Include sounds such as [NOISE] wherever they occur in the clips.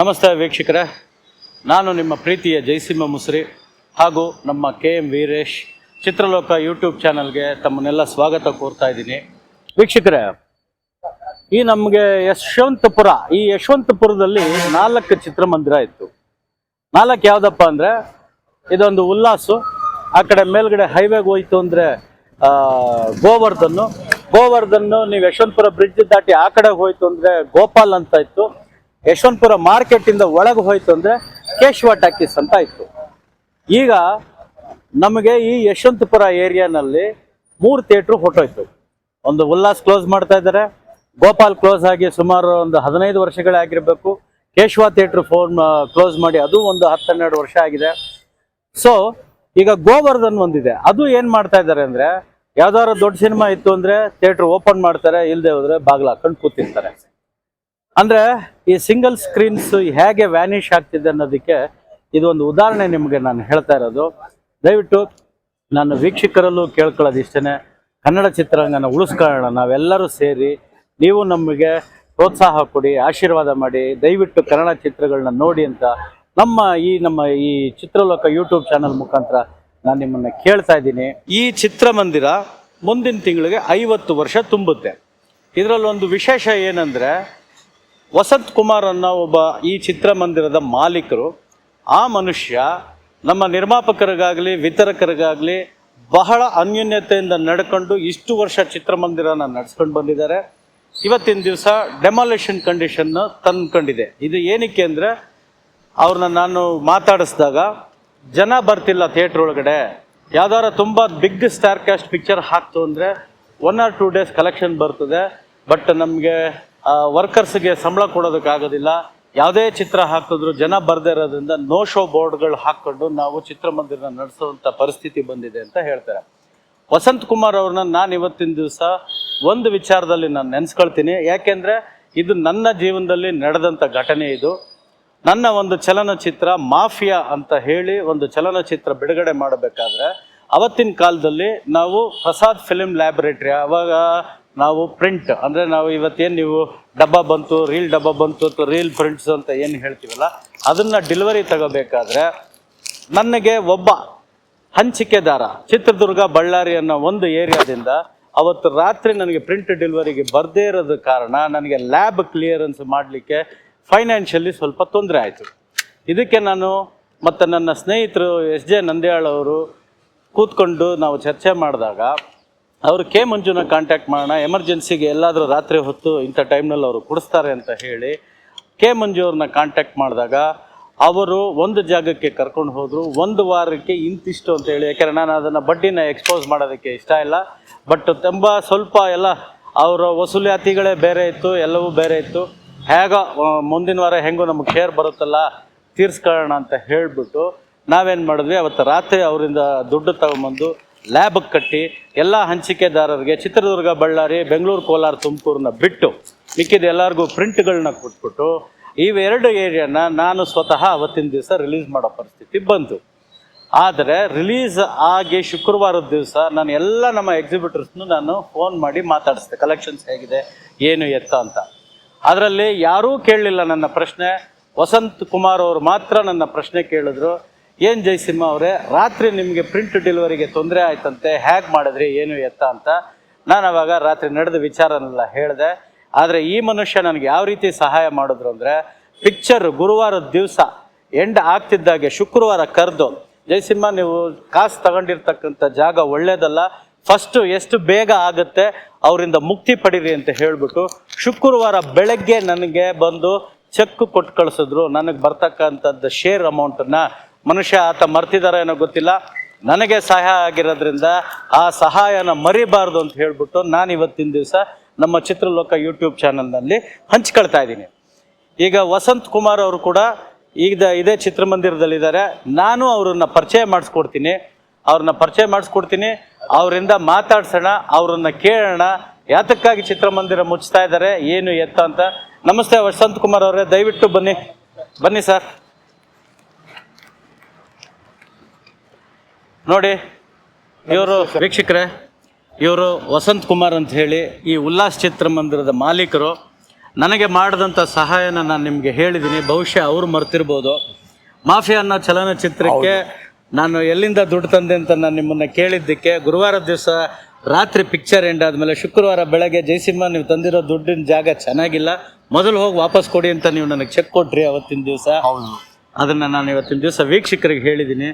ನಮಸ್ತೆ ವೀಕ್ಷಕರೇ. ನಾನು ನಿಮ್ಮ ಪ್ರೀತಿಯ ಜಯಸಿಂಹ ಮುಸ್ರಿ ಹಾಗೂ ನಮ್ಮ K M Veeresh Chitraloka YouTube ಚಾನಲ್ಗೆ ತಮ್ಮನ್ನೆಲ್ಲ ಸ್ವಾಗತ ಕೋರ್ತಾ ಇದ್ದೀನಿ. ವೀಕ್ಷಕರೇ, ಈ ನಮಗೆ ಯಶವಂತಪುರ, ಈ ಯಶವಂತಪುರದಲ್ಲಿ ನಾಲ್ಕು ಚಿತ್ರಮಂದಿರ ಇತ್ತು. ನಾಲ್ಕು ಯಾವುದಪ್ಪ ಅಂದರೆ, ಇದೊಂದು ಉಲ್ಲಾಸು. ಆ ಕಡೆ ಮೇಲ್ಗಡೆ ಹೈವೇಗೆ ಹೋಯ್ತು ಅಂದರೆ ಗೋವರ್ಧನ್ನು ಗೋವರ್ಧನ್ನು ನೀವು ಯಶವಂತಪುರ ಬ್ರಿಡ್ಜ್ ದಾಟಿ ಆ ಕಡೆಗೆ ಹೋಯ್ತು ಅಂದರೆ ಗೋಪಾಲ್ ಅಂತ ಇತ್ತು. ಯಶವಂತಪುರ ಮಾರ್ಕೆಟಿಂದ ಒಳಗೆ ಹೋಯ್ತು ಅಂದರೆ ಕೇಶವ ಟಾಕೀಸ್ ಅಂತ ಇತ್ತು. ಈಗ ನಮಗೆ ಈ ಯಶವಂತಪುರ ಏರಿಯಾನಲ್ಲಿ ಮೂರು ಥಿಯೇಟ್ರು ಹೊಟ್ಟೋಯ್ತು. ಒಂದು ಉಲ್ಲಾಸ್ ಕ್ಲೋಸ್ ಮಾಡ್ತಾ ಇದ್ದಾರೆ. ಗೋಪಾಲ್ ಕ್ಲೋಸ್ ಆಗಿ ಸುಮಾರು ಒಂದು ಹದಿನೈದು ವರ್ಷಗಳೇ ಆಗಿರಬೇಕು. ಕೇಶವ ಥಿಯೇಟ್ರ್ ಫೋನ್ ಕ್ಲೋಸ್ ಮಾಡಿ ಅದು ಒಂದು ಹತ್ತೆರಡು ವರ್ಷ ಆಗಿದೆ. ಸೊ ಈಗ ಗೋವರ್ಧನ್ ಒಂದಿದೆ. ಅದು ಏನ್ ಮಾಡ್ತಾ ಇದ್ದಾರೆ ಅಂದ್ರೆ, ಯಾವ್ದಾದ್ರು ದೊಡ್ಡ ಸಿನಿಮಾ ಇತ್ತು ಅಂದ್ರೆ ಥಿಯೇಟರ್ ಓಪನ್ ಮಾಡ್ತಾರೆ ಇಲ್ಲದೆ ಹೋದ್ರೆ ಬಾಗ್ಲ ಹಾಕೊಂಡು ಕೂತಿರ್ತಾರೆ. ಅಂದ್ರೆ ಈ ಸಿಂಗಲ್ ಸ್ಕ್ರೀನ್ಸ್ ಹೇಗೆ ವ್ಯಾನಿಷ್ ಆಗ್ತಿದೆ ಅನ್ನೋದಕ್ಕೆ ಇದು ಒಂದು ಉದಾಹರಣೆ ನಿಮಗೆ ನಾನು ಹೇಳ್ತಾ ಇರೋದು. ದಯವಿಟ್ಟು ನಾನು ವೀಕ್ಷಕರಲ್ಲೂ ಕೇಳ್ಕೊಳ್ಳೋದು ಇಷ್ಟೇ ಕನ್ನಡ ಚಿತ್ರರಂಗನ ಉಳಿಸ್ಕೊಳ್ಳೋಣ, ನಾವೆಲ್ಲರೂ ಸೇರಿ ನೀವು ನಮಗೆ ಪ್ರೋತ್ಸಾಹ ಕೊಡಿ, ಆಶೀರ್ವಾದ ಮಾಡಿ, ದಯವಿಟ್ಟು ಕನ್ನಡ ಚಿತ್ರಗಳನ್ನ ನೋಡಿ ಅಂತ ನಮ್ಮ ಈ ನಮ್ಮ ಈ ಚಿತ್ರಲೋಕ ಯೂಟ್ಯೂಬ್ ಚಾನಲ್ ಮುಖಾಂತರ ನಾನು ನಿಮ್ಮನ್ನು ಕೇಳ್ತಾ ಇದ್ದೀನಿ. ಈ ಚಿತ್ರಮಂದಿರ ಮುಂದಿನ ತಿಂಗಳಿಗೆ ಐವತ್ತು ವರ್ಷ ತುಂಬುತ್ತೆ. ಇದರಲ್ಲೊಂದು ವಿಶೇಷ ಏನಂದ್ರೆ ವಸಂತ್ ಕುಮಾರ್ ಅನ್ನೋ ಒಬ್ಬ ಈ ಚಿತ್ರಮಂದಿರದ ಮಾಲೀಕರು. ಆ ಮನುಷ್ಯ ನಮ್ಮ ನಿರ್ಮಾಪಕರಿಗಾಗಲಿ, ವಿತರಕರಿಗಾಗಲಿ ಬಹಳ ಅನ್ಯೋನ್ಯತೆಯಿಂದ ನಡ್ಕೊಂಡು ಇಷ್ಟು ವರ್ಷ ಚಿತ್ರಮಂದಿರನ ನಡ್ಸ್ಕೊಂಡು ಬಂದಿದ್ದಾರೆ. ಇವತ್ತಿನ ದಿವಸ ಡೆಮಾಲೇಷನ್ ಕಂಡೀಷನ್ ತಂದ್ಕೊಂಡಿದೆ. ಇದು ಏನಕ್ಕೆ ಅಂದರೆ ಅವ್ರನ್ನ ನಾನು ಮಾತಾಡಿಸಿದಾಗ, ಜನ ಬರ್ತಿಲ್ಲ ಥಿಯೇಟ್ರ್ ಒಳಗಡೆ. ಯಾವ್ದಾರ ತುಂಬ ಬಿಗ್ ಸ್ಟಾರ್ ಕ್ಯಾಸ್ಟ್ ಪಿಕ್ಚರ್ ಹಾಕ್ತು ಅಂದರೆ one or two days collection ಬರ್ತದೆ. ಬಟ್ ನಮಗೆ ವರ್ಕರ್ಸ್ಗೆ ಸಂಬಳ ಕೊಡೋದಕ್ಕಾಗೋದಿಲ್ಲ. ಯಾವುದೇ ಚಿತ್ರ ಹಾಕಿದ್ರು ಜನ ಬರ್ದೇ ಇರೋದ್ರಿಂದ ನೋ ಶೋ ಬೋರ್ಡ್ಗಳು ಹಾಕ್ಕೊಂಡು ನಾವು ಚಿತ್ರಮಂದಿರನ ನಡೆಸುವಂಥ ಪರಿಸ್ಥಿತಿ ಬಂದಿದೆ ಅಂತ ಹೇಳ್ತಾರೆ. ವಸಂತ್ ಕುಮಾರ್ ಅವ್ರನ್ನ ನಾನು ಇವತ್ತಿನ ದಿವಸ ಒಂದು ವಿಚಾರದಲ್ಲಿ ನಾನು ನೆನೆಸ್ಕೊಳ್ತೀನಿ. ಯಾಕೆಂದರೆ ಇದು ನನ್ನ ಜೀವನದಲ್ಲಿ ನಡೆದಂಥ ಘಟನೆ ಇದು. ನನ್ನ ಒಂದು ಚಲನಚಿತ್ರ ಮಾಫಿಯಾ ಅಂತ ಹೇಳಿ ಒಂದು ಚಲನಚಿತ್ರ ಬಿಡುಗಡೆ ಮಾಡಬೇಕಾದ್ರೆ ಅವತ್ತಿನ ಕಾಲದಲ್ಲಿ ನಾವು ಪ್ರಸಾದ್ ಫಿಲಿಮ್ ಲ್ಯಾಬೊರೇಟರಿ, ಅವಾಗ ನಾವು ಪ್ರಿಂಟ್ ಅಂದರೆ ನಾವು ಇವತ್ತೇನು ನೀವು ಡಬ್ಬ ಬಂತು ರೀಲ್ ಡಬ್ಬ ಬಂತು, ಅಥವಾ ರೀಲ್ ಪ್ರಿಂಟ್ಸ್ ಅಂತ ಏನು ಹೇಳ್ತೀವಲ್ಲ, ಅದನ್ನು ಡೆಲಿವರಿ ತಗೋಬೇಕಾದ್ರೆ ನನಗೆ ಒಬ್ಬ ಹಂಚಿಕೆದಾರ, ಚಿತ್ರದುರ್ಗ ಬಳ್ಳಾರಿ ಅನ್ನೋ ಒಂದು ಏರಿಯಾದಿಂದ ಅವತ್ತು ರಾತ್ರಿ ನನಗೆ ಪ್ರಿಂಟ್ ಡೆಲಿವರಿಗೆ ಬರದೇ ಇರೋದ ಕಾರಣ, ನನಗೆ ಲ್ಯಾಬ್ ಕ್ಲಿಯರೆನ್ಸ್ ಮಾಡಲಿಕ್ಕೆ ಫೈನಾನ್ಷಿಯಲಿ ಸ್ವಲ್ಪ ತೊಂದರೆ ಆಯಿತು. ಇದಕ್ಕೆ ನಾನು ಮತ್ತು ನನ್ನ ಸ್ನೇಹಿತರು ಎಸ್ ಜೆ ನಂದ್ಯಾಳ್ ಅವರು ಕೂತ್ಕೊಂಡು ನಾವು ಚರ್ಚೆ ಮಾಡಿದಾಗ ಅವರು ಕೆ ಮಂಜುನ ಕಾಂಟ್ಯಾಕ್ಟ್ ಮಾಡೋಣ. ಎಮರ್ಜೆನ್ಸಿಗೆ ಎಲ್ಲಾದರೂ ರಾತ್ರಿ ಹೊತ್ತು ಇಂಥ ಟೈಮ್ನಲ್ಲಿ ಅವರು ಕೊಡಿಸ್ತಾರೆ ಅಂತ ಹೇಳಿ ಕೆ ಮಂಜು ಅವ್ರನ್ನ ಕಾಂಟ್ಯಾಕ್ಟ್ ಮಾಡಿದಾಗ ಅವರು ಒಂದು ಜಾಗಕ್ಕೆ ಕರ್ಕೊಂಡು ಹೋದರು. ಒಂದು ವಾರಕ್ಕೆ ಇಂತಿಷ್ಟು ಅಂತ ಹೇಳಿ. ಯಾಕೆಂದರೆ ನಾನು ಅದನ್ನು ಬಡ್ಡಿನ ಎಕ್ಸ್ಪೋಸ್ ಮಾಡೋದಕ್ಕೆ ಇಷ್ಟ ಇಲ್ಲ. ಬಟ್ ತುಂಬ ಸ್ವಲ್ಪ ಎಲ್ಲ ಅವರ ವಸೂಲಾತಿಗಳೇ ಬೇರೆ ಇತ್ತು, ಎಲ್ಲವೂ ಬೇರೆ ಇತ್ತು. ಹೇಗ ಮುಂದಿನ ವಾರ ಹೆಂಗೂ ನಮಗೆ ಶೇರ್ ಬರುತ್ತಲ್ಲ, ತೀರ್ಸ್ಕೊಳ್ಳೋಣ ಅಂತ ಹೇಳಿಬಿಟ್ಟು ನಾವೇನು ಮಾಡಿದ್ವಿ. ಅವತ್ತು ರಾತ್ರಿ ಅವರಿಂದ ದುಡ್ಡು ತಗೊಂಬಂದು ಲ್ಯಾಬ್ಗೆ ಕಟ್ಟಿ ಎಲ್ಲ ಹಂಚಿಕೆದಾರರಿಗೆ ಚಿತ್ರದುರ್ಗ, ಬಳ್ಳಾರಿ, ಬೆಂಗಳೂರು, ಕೋಲಾರ, ತುಮಕೂರನ್ನ ಬಿಟ್ಟು ಮಿಕ್ಕಿದ ಎಲ್ಲರಿಗೂ ಪ್ರಿಂಟ್ಗಳನ್ನ ಕೊಟ್ಬಿಟ್ಟು ಇವೆರಡು ಏರಿಯಾನ ನಾನು ಸ್ವತಃ ಅವತ್ತಿನ ದಿವಸ ರಿಲೀಸ್ ಮಾಡೋ ಪರಿಸ್ಥಿತಿ ಬಂತು. ಆದರೆ ರಿಲೀಸ್ ಆಗಿ ಶುಕ್ರವಾರದ ದಿವಸ ನಾನು ಎಲ್ಲ ನಮ್ಮ ಎಕ್ಸಿಬಿಟರ್ಸ್ನು ನಾನು ಫೋನ್ ಮಾಡಿ ಮಾತಾಡಿಸ್ದೆ. ಕಲೆಕ್ಷನ್ಸ್ ಹೇಗಿದೆ, ಏನು ಎತ್ತ ಅಂತ. ಅದರಲ್ಲಿ ಯಾರೂ ಕೇಳಲಿಲ್ಲ ನನ್ನ ಪ್ರಶ್ನೆ. ವಸಂತ್ ಕುಮಾರ್ ಅವರು ಮಾತ್ರ ನನ್ನ ಪ್ರಶ್ನೆ ಕೇಳಿದ್ರು. ಏನು ಜಯಸಿಂಹ ಅವರೇ, ರಾತ್ರಿ ನಿಮಗೆ ಪ್ರಿಂಟ್ ಡೆಲಿವರಿಗೆ ತೊಂದರೆ ಆಯ್ತಂತೆ ಹ್ಯಾಕ್ ಮಾಡಿದ್ರಿ, ಏನು ಎತ್ತ ಅಂತ. ನಾನು ಅವಾಗ ರಾತ್ರಿ ನಡೆದ ವಿಚಾರನೆಲ್ಲ ಹೇಳಿದೆ, ಆದರೆ ಈ ಮನುಷ್ಯ ನನಗೆ ಯಾವ ರೀತಿ ಸಹಾಯ ಮಾಡಿದ್ರು ಅಂದರೆ ಪಿಕ್ಚರ್ ಗುರುವಾರದ ದಿವಸ ಎಂಡ್ ಆಗ್ತಿದ್ದಾಗೆ ಶುಕ್ರವಾರ ಕರೆದು, ಜಯಸಿಂಹ ನೀವು ಕಾಸು ತಗೊಂಡಿರ್ತಕ್ಕಂಥ ಜಾಗ ಒಳ್ಳೇದಲ್ಲ ಫಸ್ಟು ಎಷ್ಟು ಬೇಗ ಆಗುತ್ತೆ, ಅವರಿಂದ ಮುಕ್ತಿ ಪಡೀರಿ ಅಂತ ಹೇಳಿಬಿಟ್ಟು, ಶುಕ್ರವಾರ ಬೆಳಗ್ಗೆ ನನಗೆ ಬಂದು ಚೆಕ್ ಕೊಟ್ಟು ಕಳಿಸಿದ್ರು, ನನಗೆ ಬರ್ತಕ್ಕಂಥದ್ದು ಶೇರ್ ಅಮೌಂಟನ್ನು ಮನುಷ್ಯ ಆತ ಮರ್ತಿದಾರ ಏನೋ ಗೊತ್ತಿಲ್ಲ. ನನಗೆ ಸಹಾಯ ಆಗಿರೋದ್ರಿಂದ ಆ ಸಹಾಯನ ಮರಿಬಾರ್ದು ಅಂತ ಹೇಳ್ಬಿಟ್ಟು ನಾನು ಇವತ್ತಿನ ದಿವಸ ನಮ್ಮ ಚಿತ್ರಲೋಕ ಯೂಟ್ಯೂಬ್ ಚಾನಲ್ನಲ್ಲಿ ಹಂಚ್ಕೊಳ್ತಾ ಇದ್ದೀನಿ. ಈಗ ವಸಂತ್ ಕುಮಾರ್ ಅವರು ಕೂಡ ಈಗ ಇದೇ ಚಿತ್ರಮಂದಿರದಲ್ಲಿದ್ದಾರೆ. ನಾನು ಅವ್ರನ್ನ ಪರಿಚಯ ಮಾಡಿಸ್ಕೊಡ್ತೀನಿ. ಅವ್ರನ್ನ ಪರಿಚಯ ಮಾಡಿಸ್ಕೊಡ್ತೀನಿ. ಅವರಿಂದ ಮಾತಾಡ್ಸೋಣ, ಅವ್ರನ್ನ ಕೇಳೋಣ. ಯಾತಕ್ಕಾಗಿ ಚಿತ್ರಮಂದಿರ ಮುಚ್ತಾ ಇದ್ದಾರೆ, ಏನು ಎತ್ತ ಅಂತ. ನಮಸ್ತೆ ವಸಂತ್ ಕುಮಾರ್ ಅವರೇ, ದಯವಿಟ್ಟು ಬನ್ನಿ. ಬನ್ನಿ ಸರ್. ನೋಡಿ ಇವರು ವೀಕ್ಷಕರೇ ಇವರು ವಸಂತ್ ಕುಮಾರ್ ಅಂತ ಹೇಳಿ ಈ ಉಲ್ಲಾಸ್ ಚಿತ್ರಮಂದಿರದ ಮಾಲೀಕರು. ನನಗೆ ಮಾಡಿದಂಥ ಸಹಾಯನ ನಾನು ನಿಮಗೆ ಹೇಳಿದ್ದೀನಿ ಬಹುಶಃ ಅವರು ಮರ್ತಿರ್ಬೋದು. ಮಾಫಿಯಾ ಅನ್ನೋ ಚಲನಚಿತ್ರಕ್ಕೆ ನಾನು ಎಲ್ಲಿಂದ ದುಡ್ಡು ತಂದೆ ಅಂತ ನಾನು ನಿಮ್ಮನ್ನು ಕೇಳಿದ್ದಕ್ಕೆ ಗುರುವಾರ ದಿವಸ ರಾತ್ರಿ ಪಿಕ್ಚರ್ ಎಂಡ್ ಆದಮೇಲೆ ಶುಕ್ರವಾರ ಬೆಳಗ್ಗೆ ಜಯಸಿಂಹ ನೀವು ತಂದಿರೋ ದುಡ್ಡಿನ ಜಾಗ ಚೆನ್ನಾಗಿಲ್ಲ ಮೊದಲು ಹೋಗಿ ವಾಪಸ್ ಕೊಡಿ ಅಂತ ನೀವು ನನಗೆ ಚೆಕ್ ಕೊಟ್ರಿ ಅವತ್ತಿನ ದಿವಸ. ಅದನ್ನು ಅದನ್ನ ನಾನು ಇವತ್ತಿನ ದಿವಸ ವೀಕ್ಷಕರಿಗೆ ಹೇಳಿದ್ದೀನಿ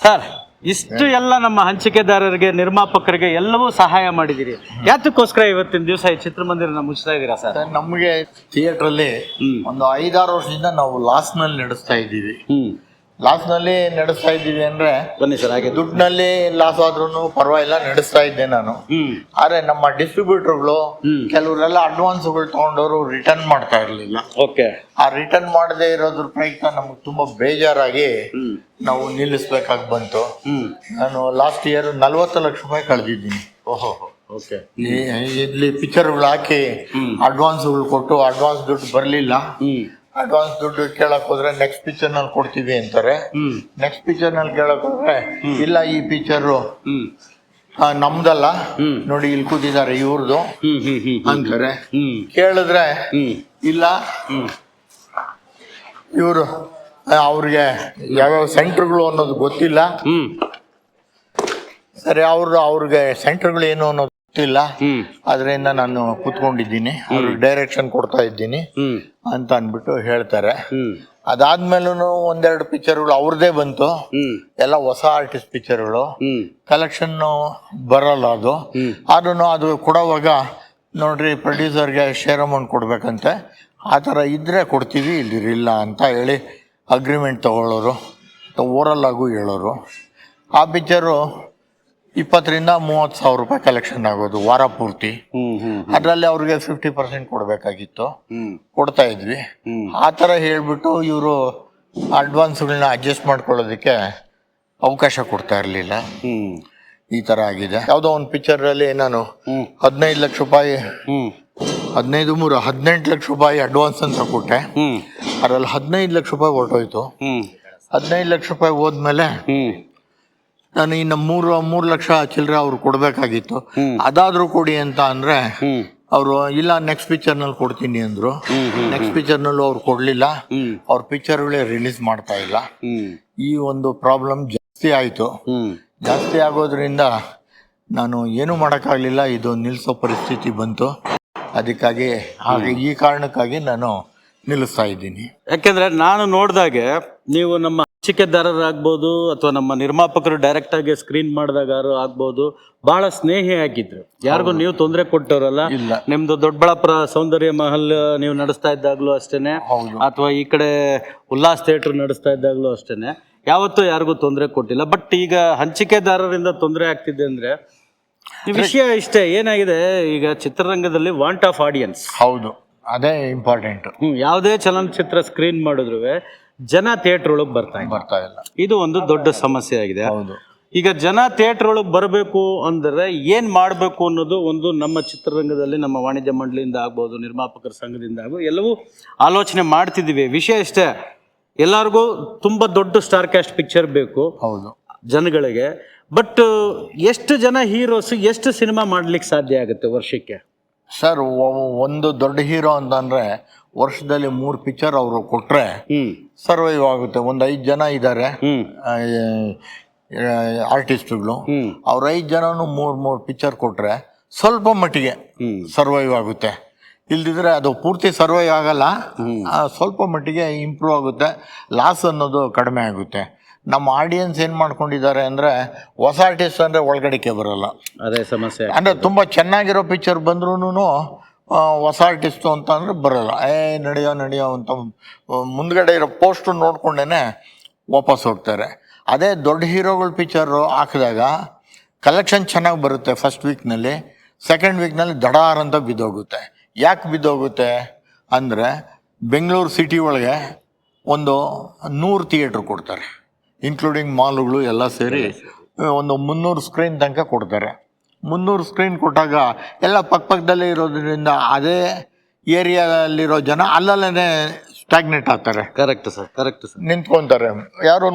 ಸರ್ ಇಷ್ಟು ಎಲ್ಲ ನಮ್ಮ ಹಂಚಿಕೆದಾರರಿಗೆ ನಿರ್ಮಾಪಕರಿಗೆ ಎಲ್ಲವೂ ಸಹಾಯ ಮಾಡಿದಿರಿ. ಯಾತಕ್ಕೋಸ್ಕರ ಇವತ್ತಿನ ದಿವಸ ಈ ಚಿತ್ರಮಂದಿರನ ಮುಚ್ತಾ ಇದ್ದೀರಾ ಸರ್? ನಮಗೆ ಥಿಯೇಟರ್ ಅಲ್ಲಿ ಒಂದು ಐದಾರು ವರ್ಷದಿಂದ ನಾವು ಲಾಸ್ಟ್ನಲ್ಲಿ ನಡೆಸ್ತಾ ಇದ್ದೀವಿ. ಹ್ಮ್ ಲಾಸ್ನಲ್ಲಿ ನಡೆಸ್ತಾ ಇದ್ದೀವಿ ಅಂದ್ರೆ ಬನ್ನಿ ಸರ್ ಹಾಗೆ. ದುಡ್ಡಿನಲ್ಲಿ ಲಾಸ್ ಆದ್ರೂ ಪರವಾಗಿಲ್ಲ ನಡೆಸ್ತಾ ಇದ್ದೆ ನಾನು. ಆದ್ರೆ ನಮ್ಮ ಡಿಸ್ಟ್ರಿಬ್ಯೂಟರ್ಗಳು. ಕೆಲವರೆಲ್ಲ ಅಡ್ವಾನ್ಸ್ಗಳು ತಗೊಂಡವರು ರಿಟರ್ನ್ ಮಾಡ್ತಾ ಇರಲಿಲ್ಲ. ಓಕೆ. ಆ ರಿಟರ್ನ್ ಮಾಡದೇ ಇರೋದ್ರ ಪ್ರಯುಕ್ತ ನಮ್ಗೆ ತುಂಬಾ ಬೇಜಾರಾಗಿ ನಾವು ನಿಲ್ಲಿಸ್ಬೇಕಾಗಿ ಬಂತು. ನಾನು ಲಾಸ್ಟ್ ಇಯರ್ ನಲ್ವತ್ತು ಲಕ್ಷ ರೂಪಾಯಿ ಕಳೆದಿದ್ದೀನಿ. ಓಹೋ ಓಕೆ. ಇಲ್ಲಿ ಪಿಕ್ಚರ್ಗಳು ಹಾಕಿ ಅಡ್ವಾನ್ಸ್ಗಳು ಕೊಟ್ಟು ಅಡ್ವಾನ್ಸ್ ದುಡ್ಡು ಬರಲಿಲ್ಲ. ಅಡ್ವಾನ್ಸ್ ದುಡ್ಡು ಕೇಳಕ್ ಹೋದ್ರೆ ನೆಕ್ಸ್ಟ್ ಪಿಕ್ಚರ್ನಲ್ಲಿ ಕೊಡ್ತೀವಿ ಅಂತಾರೆ. ನೆಕ್ಸ್ಟ್ ಪಿಕ್ಚರ್ನಲ್ಲಿ ಕೇಳಕ್ ಹೋದ್ರೆ ಇಲ್ಲ ಈ ಪಿಕ್ಚರ್ ನಮ್ದಲ್ಲ. ನೋಡಿ ಇಲ್ಲಿ ಕೂತಿದ್ದಾರೆ ಇವ್ರದ್ದು ಅಂತಾರೆ. ಕೇಳಿದ್ರೆ ಇಲ್ಲ. ಇವರು ಅವ್ರಿಗೆ ಯಾವ್ಯಾವ ಸೆಂಟರ್ಗಳು ಅನ್ನೋದು ಗೊತ್ತಿಲ್ಲ. ಸರಿ ಅವ್ರು ಅವ್ರಿಗೆ ಸೆಂಟರ್ಗಳು ಏನು ಅನ್ನೋದು ಗೊತ್ತಿಲ್ಲ. ಅದರಿಂದ ನಾನು ಕೂತ್ಕೊಂಡಿದ್ದೀನಿ. ಅವ್ರಿಗೆ ಡೈರೆಕ್ಷನ್ ಕೊಡ್ತಾ ಇದ್ದೀನಿ ಅಂತ ಅಂದ್ಬಿಟ್ಟು ಹೇಳ್ತಾರೆ. ಅದಾದ್ಮೇಲೂ ಒಂದೆರಡು ಪಿಕ್ಚರ್ಗಳು ಅವ್ರದ್ದೇ ಬಂತು. ಎಲ್ಲ ಹೊಸ ಆರ್ಟಿಸ್ಟ್ ಪಿಕ್ಚರ್ಗಳು ಕಲೆಕ್ಷನ್ನು ಕಲೆಕ್ಷನ್ ಬರಲ್ಲ ಅದು. ಅದನ್ನು ಆದ್ರೂ ಅದು ಕೊಡೋವಾಗ ನೋಡ್ರಿ ಪ್ರೊಡ್ಯೂಸರ್ಗೆ ಶೇರ್ ಅಮೌಂಟ್ ಕೊಡ್ಬೇಕಂತೆ. ಆ ಥರ ಇದ್ರೆ ಕೊಡ್ತೀವಿ ಇಲ್ಲಿರಿಲ್ಲ ಅಂತ ಹೇಳಿ ಅಗ್ರಿಮೆಂಟ್ ತಗೊಳ್ಳೋರು. ಓರಲ್ ಆಗು ಹೇಳೋರು. ಆ ಪಿಕ್ಚರು ಇಪ್ಪತ್ತರಿಂದ ಮೂವತ್ತು ಸಾವಿರ ರೂಪಾಯಿ ಕಲೆಕ್ಷನ್ ಆಗೋದು ವಾರ ಪೂರ್ತಿ. ಅದರಲ್ಲಿ ಅವ್ರಿಗೆ ಫಿಫ್ಟಿ ಪರ್ಸೆಂಟ್ ಕೊಡಬೇಕಾಗಿತ್ತು. ಕೊಡ್ತಾ ಇದ್ವಿ. ಆ ಥರ ಹೇಳ್ಬಿಟ್ಟು ಇವರು ಅಡ್ವಾನ್ಸ್ಗಳನ್ನ ಅಡ್ಜಸ್ಟ್ ಮಾಡ್ಕೊಳ್ಳೋದಕ್ಕೆ ಅವಕಾಶ ಕೊಡ್ತಾ ಇರಲಿಲ್ಲ. ಈ ಥರ ಆಗಿದೆ. ಯಾವುದೋ ಒಂದು ಪಿಕ್ಚರಲ್ಲಿ ನಾನು ಹದಿನೈದು ಲಕ್ಷ ರೂಪಾಯಿ ಹದಿನೈದು ಮೂರು ಹದಿನೆಂಟು ಲಕ್ಷ ರೂಪಾಯಿ ಅಡ್ವಾನ್ಸ್ ಅಂತ ಕೊಟ್ಟೆ. ಅದ್ರಲ್ಲಿ ಹದಿನೈದು ಲಕ್ಷ ರೂಪಾಯಿ ಹೊರಟೋಯ್ತು. ಹದಿನೈದು ಲಕ್ಷ ರೂಪಾಯಿ ಹೋದ್ಮೇಲೆ ನಾನು ಇನ್ನು ಮೂರು ಮೂರು ಲಕ್ಷ ಚಿಲ್ಲರೆ ಅವ್ರು ಕೊಡಬೇಕಾಗಿತ್ತು. ಅದಾದ್ರೂ ಕೊಡಿ ಅಂತ ಅಂದ್ರೆ ಅವರು ಇಲ್ಲ ನೆಕ್ಸ್ಟ್ ಪಿಕ್ಚರ್ನಲ್ಲಿ ಕೊಡ್ತೀನಿ ಅಂದ್ರು. ನೆಕ್ಸ್ಟ್ ಪಿಕ್ಚರ್ ಪಿಕ್ಚರ್ನಲ್ಲೂ ಅವ್ರು ಕೊಡಲಿಲ್ಲ. ಅವ್ರ ಪಿಕ್ಚರ್ಗಳೇ ರಿಲೀಸ್ ಮಾಡ್ತಾ ಇಲ್ಲ. ಈ ಒಂದು ಪ್ರಾಬ್ಲಮ್ ಜಾಸ್ತಿ ಆಯಿತು. ಜಾಸ್ತಿ ಆಗೋದ್ರಿಂದ ನಾನು ಏನು ಮಾಡೋಕ್ಕಾಗಲಿಲ್ಲ. ಇದು ನಿಲ್ಲಿಸೋ ಪರಿಸ್ಥಿತಿ ಬಂತು. ಅದಕ್ಕಾಗಿ ಹಾಗೆ ಈ ಕಾರಣಕ್ಕಾಗಿ ನಾನು ನಿಲ್ಲಿಸ್ತಾ ಇದ್ದೀನಿ. ಯಾಕೆಂದ್ರೆ ನಾನು ನೋಡಿದಾಗೆ ನೀವು ನಮ್ಮ ಹಂಚಿಕೆದಾರರಾಗ್ಬೋದು ಅಥವಾ ನಮ್ಮ ನಿರ್ಮಾಪಕರು ಡೈರೆಕ್ಟ್ ಆಗಿ ಸ್ಕ್ರೀನ್ ಮಾಡಿದಾಗಾರು ಆಗ್ಬೋದು ಬಹಳ ಸ್ನೇಹಿ ಆಗಿದ್ರು. ಯಾರಿಗೂ ನೀವು ತೊಂದರೆ ಕೊಟ್ಟವರಲ್ಲ. ನಿಮ್ದು ದೊಡ್ಡಬಳ್ಳಾಪುರ ಸೌಂದರ್ಯ ಮಹಲ್ ನೀವು ನಡೆಸ್ತಾ ಇದ್ದಾಗ್ಲೂ ಅಷ್ಟೇನೆ. ಅಥವಾ ಈ ಕಡೆ ಉಲ್ಲಾಸ್ ಥಿಯೇಟರ್ ನಡೆಸ್ತಾ ಇದ್ದಾಗ್ಲೂ ಅಷ್ಟೇನೆ. ಯಾವತ್ತೂ ಯಾರಿಗೂ ತೊಂದರೆ ಕೊಟ್ಟಿಲ್ಲ. ಬಟ್ ಈಗ ಹಂಚಿಕೆದಾರರಿಂದ ತೊಂದರೆ ಆಗ್ತಿದೆ ಅಂದ್ರೆ ಈ ವಿಷಯ ಇಷ್ಟೇ. ಏನಾಗಿದೆ? ಈಗ ಚಿತ್ರರಂಗದಲ್ಲಿ ವಾಂಟ್ ಆಫ್ ಆಡಿಯನ್ಸ್ ಹೌದು. ಅದೇ ಇಂಪಾರ್ಟೆಂಟ್ ಯಾವುದೇ ಚಲನಚಿತ್ರ ಸ್ಕ್ರೀನ್ ಮಾಡಿದ್ರು ಜನ ಥಿಯೇಟರ್ ಒಳಗೆ ಬರ್ತಾ ಇಲ್ಲ. ಬರ್ತಾ ಇಲ್ಲ. ಇದು ಒಂದು ದೊಡ್ಡ ಸಮಸ್ಯೆ ಆಗಿದೆ. ಹೌದು. ಈಗ ಜನ ಥಿಯೇಟರ್ ಒಳಗೆ ಬರಬೇಕು ಅಂದರೆ ಏನು ಮಾಡಬೇಕು ಅನ್ನೋದು ಒಂದು ನಮ್ಮ ಚಿತ್ರರಂಗದಲ್ಲಿ ನಮ್ಮ ವಾಣಿಜ್ಯ ಮಂಡಳಿಯಿಂದ ಆಗ್ಬೋದು ನಿರ್ಮಾಪಕರ ಸಂಘದಿಂದ ಆಗ್ಬೋದು ಎಲ್ಲವೂ ಆಲೋಚನೆ ಮಾಡ್ತಿದ್ದೀವಿ. ವಿಷಯ ಇಷ್ಟೇ ಎಲ್ಲರಿಗೂ ತುಂಬಾ ದೊಡ್ಡ ಸ್ಟಾರ್ ಕ್ಯಾಸ್ಟ್ ಪಿಕ್ಚರ್ ಬೇಕು ಹೌದು. ಜನಗಳಿಗೆ. ಬಟ್ ಎಷ್ಟು ಜನ ಹೀರೋಸ್ ಎಷ್ಟು ಸಿನಿಮಾ ಮಾಡ್ಲಿಕ್ಕೆ ಸಾಧ್ಯ ಆಗುತ್ತೆ ವರ್ಷಕ್ಕೆ? ಸರ್ ಒಂದು ದೊಡ್ಡ ಹೀರೋ ಅಂತಂದರೆ ವರ್ಷದಲ್ಲಿ ಮೂರು ಪಿಕ್ಚರ್ ಅವರು ಕೊಟ್ರೆ ಹ್ಮ್. ಸರ್ವೈವ್ ಆಗುತ್ತೆ. ಒಂದು ಐದು ಜನ ಇದ್ದಾರೆ ಆರ್ಟಿಸ್ಟ್ಗಳು. ಅವ್ರ ಐದು ಜನನು ಮೂರು ಮೂರು ಪಿಕ್ಚರ್ ಕೊಟ್ರೆ ಸ್ವಲ್ಪ ಮಟ್ಟಿಗೆ ಸರ್ವೈವ್ ಆಗುತ್ತೆ. ಇಲ್ದಿದ್ರೆ ಅದು ಪೂರ್ತಿ ಸರ್ವೈವ್ ಆಗಲ್ಲ. ಸ್ವಲ್ಪ ಮಟ್ಟಿಗೆ ಇಂಪ್ರೂವ್ ಆಗುತ್ತೆ. ಲಾಸ್ ಅನ್ನೋದು ಕಡಿಮೆ ಆಗುತ್ತೆ. ನಮ್ಮ ಆಡಿಯನ್ಸ್ ಏನು ಮಾಡ್ಕೊಂಡಿದ್ದಾರೆ ಅಂದರೆ ಹೊಸ ಆರ್ಟಿಸ್ಟ್ ಅಂದರೆ ಒಳಗಡೆಗೆ ಬರೋಲ್ಲ. ಅದೇ ಸಮಸ್ಯೆ ಅಂದರೆ ತುಂಬ ಚೆನ್ನಾಗಿರೋ ಪಿಕ್ಚರ್ ಬಂದ್ರೂ ಹೊಸ ಆರ್ಟಿಸ್ಟು ಅಂತ ಅಂದರೆ ಬರೋಲ್ಲ. ಏ ನಡೆಯೋ ನಡೆಯೋ ಅಂತ ಮುಂದ್ಗಡೆ ಇರೋ ಪೋಸ್ಟು ನೋಡ್ಕೊಂಡೇ ವಾಪಸ್ ಹೋಗ್ತಾರೆ. ಅದೇ ದೊಡ್ಡ ಹೀರೋಗಳ ಪಿಕ್ಚರು ಹಾಕಿದಾಗ ಕಲೆಕ್ಷನ್ ಚೆನ್ನಾಗಿ ಬರುತ್ತೆ ಫಸ್ಟ್ ವೀಕ್ನಲ್ಲಿ ಸೆಕೆಂಡ್ ವೀಕ್ನಲ್ಲಿ ದಡಾರ್ ಅಂತ ಬಿದ್ದೋಗುತ್ತೆ. ಯಾಕೆ ಬಿದ್ದೋಗುತ್ತೆ ಅಂದರೆ ಬೆಂಗಳೂರು ಸಿಟಿ ಒಳಗೆ ಒಂದು ನೂರು ಥಿಯೇಟ್ರ್ ಕೊಡ್ತಾರೆ. ಇನ್ಕ್ಲೂಡಿಂಗ್ ಮಾಲ್ಗಳು ಎಲ್ಲ ಸೇರಿ ಒಂದು ಮುನ್ನೂರು ಸ್ಕ್ರೀನ್ ತನಕ ಕೊಡ್ತಾರೆ. ಮುನ್ನೂರು ಸ್ಕ್ರೀನ್ ಕೊಟ್ಟಾಗ ಎಲ್ಲ ಪಕ್ಕಪಕ್ಕದಲ್ಲೇ ಇರೋದ್ರಿಂದ ಅದೇ ಏರಿಯಾದಲ್ಲಿರೋ ಜನ ಅಲ್ಲಲ್ಲೇ ಸ್ಟಾಗ್ನೆಟ್ ಆಗ್ತಾರೆ. ಕರೆಕ್ಟ್ ಸರ್ ಕರೆಕ್ಟ್ ಸರ್ ನಿಂತ್ಕೊತಾರೆ. ಯಾರೂ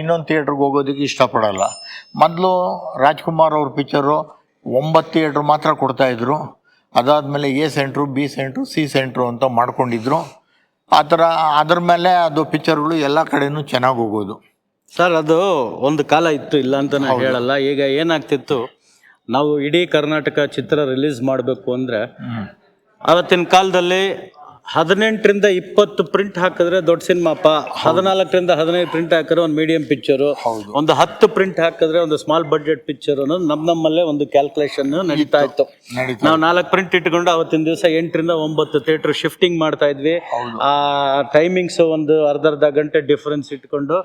ಇನ್ನೊಂದು ಥಿಯೇಟ್ರಿಗೆ ಹೋಗೋದಕ್ಕೆ ಇಷ್ಟಪಡಲ್ಲ. ಮೊದಲು ರಾಜ್ಕುಮಾರ್ ಅವ್ರ ಪಿಕ್ಚರು ಒಂಬತ್ತು ಥಿಯೇಟ್ರ್ ಮಾತ್ರ ಕೊಡ್ತಾಯಿದ್ರು ಅದಾದಮೇಲೆ A centre B centre C centre ಅಂತ ಮಾಡ್ಕೊಂಡಿದ್ರು. ಆ ಥರ ಅದ್ರ ಮೇಲೆ ಅದು ಪಿಕ್ಚರ್ಗಳು ಎಲ್ಲ ಕಡೆಯೂ ಚೆನ್ನಾಗಿ ಹೋಗೋದು. ಸರ್ ಅದು ಒಂದು ಕಾಲ ಇತ್ತು ಇಲ್ಲ ಅಂತ ನಾನು ಹೇಳಲ್ಲ. ಈಗ ಏನಾಗ್ತಿತ್ತು ನಾವು ಇಡೀ ಕರ್ನಾಟಕ ಚಿತ್ರ ರಿಲೀಸ್ ಮಾಡಬೇಕು ಅಂದರೆ ಅವತ್ತಿನ ಕಾಲದಲ್ಲಿ ಹದಿನೆಂಟರಿಂದ ಇಪ್ಪತ್ತು ಪ್ರಿಂಟ್ ಹಾಕಿದ್ರೆ ದೊಡ್ಡ ಸಿನಿಮಾಪ ಹದಿನಾಲ್ಕರಿಂದ ಹದಿನೈದು ಪ್ರಿಂಟ್ ಹಾಕಿದ್ರೆ ಒಂದು ಮೀಡಿಯಂ ಪಿಕ್ಚರು ಒಂದು ಹತ್ತು ಪ್ರಿಂಟ್ ಹಾಕಿದ್ರೆ ಒಂದು ಸ್ಮಾಲ್ ಬಡ್ಜೆಟ್ ಪಿಕ್ಚರ್ ಅನ್ನೋದು ನಮ್ಮ ನಮ್ಮಲ್ಲೇ ಒಂದು ಕ್ಯಾಲ್ಕುಲೇಷನ್ ನಡೀತಾ ಇತ್ತು. ನಾವು ನಾಲ್ಕು ಪ್ರಿಂಟ್ ಇಟ್ಕೊಂಡು ಅವತ್ತಿನ ದಿವಸ ಎಂಟರಿಂದ ಒಂಬತ್ತು ಥಿಯೇಟರ್ ಶಿಫ್ಟಿಂಗ್ ಮಾಡ್ತಾ ಇದ್ವಿ. ಆ ಟೈಮಿಂಗ್ಸ್ ಒಂದು ಅರ್ಧ ಅರ್ಧ ಗಂಟೆ ಡಿಫರೆನ್ಸ್ ಇಟ್ಕೊಂಡು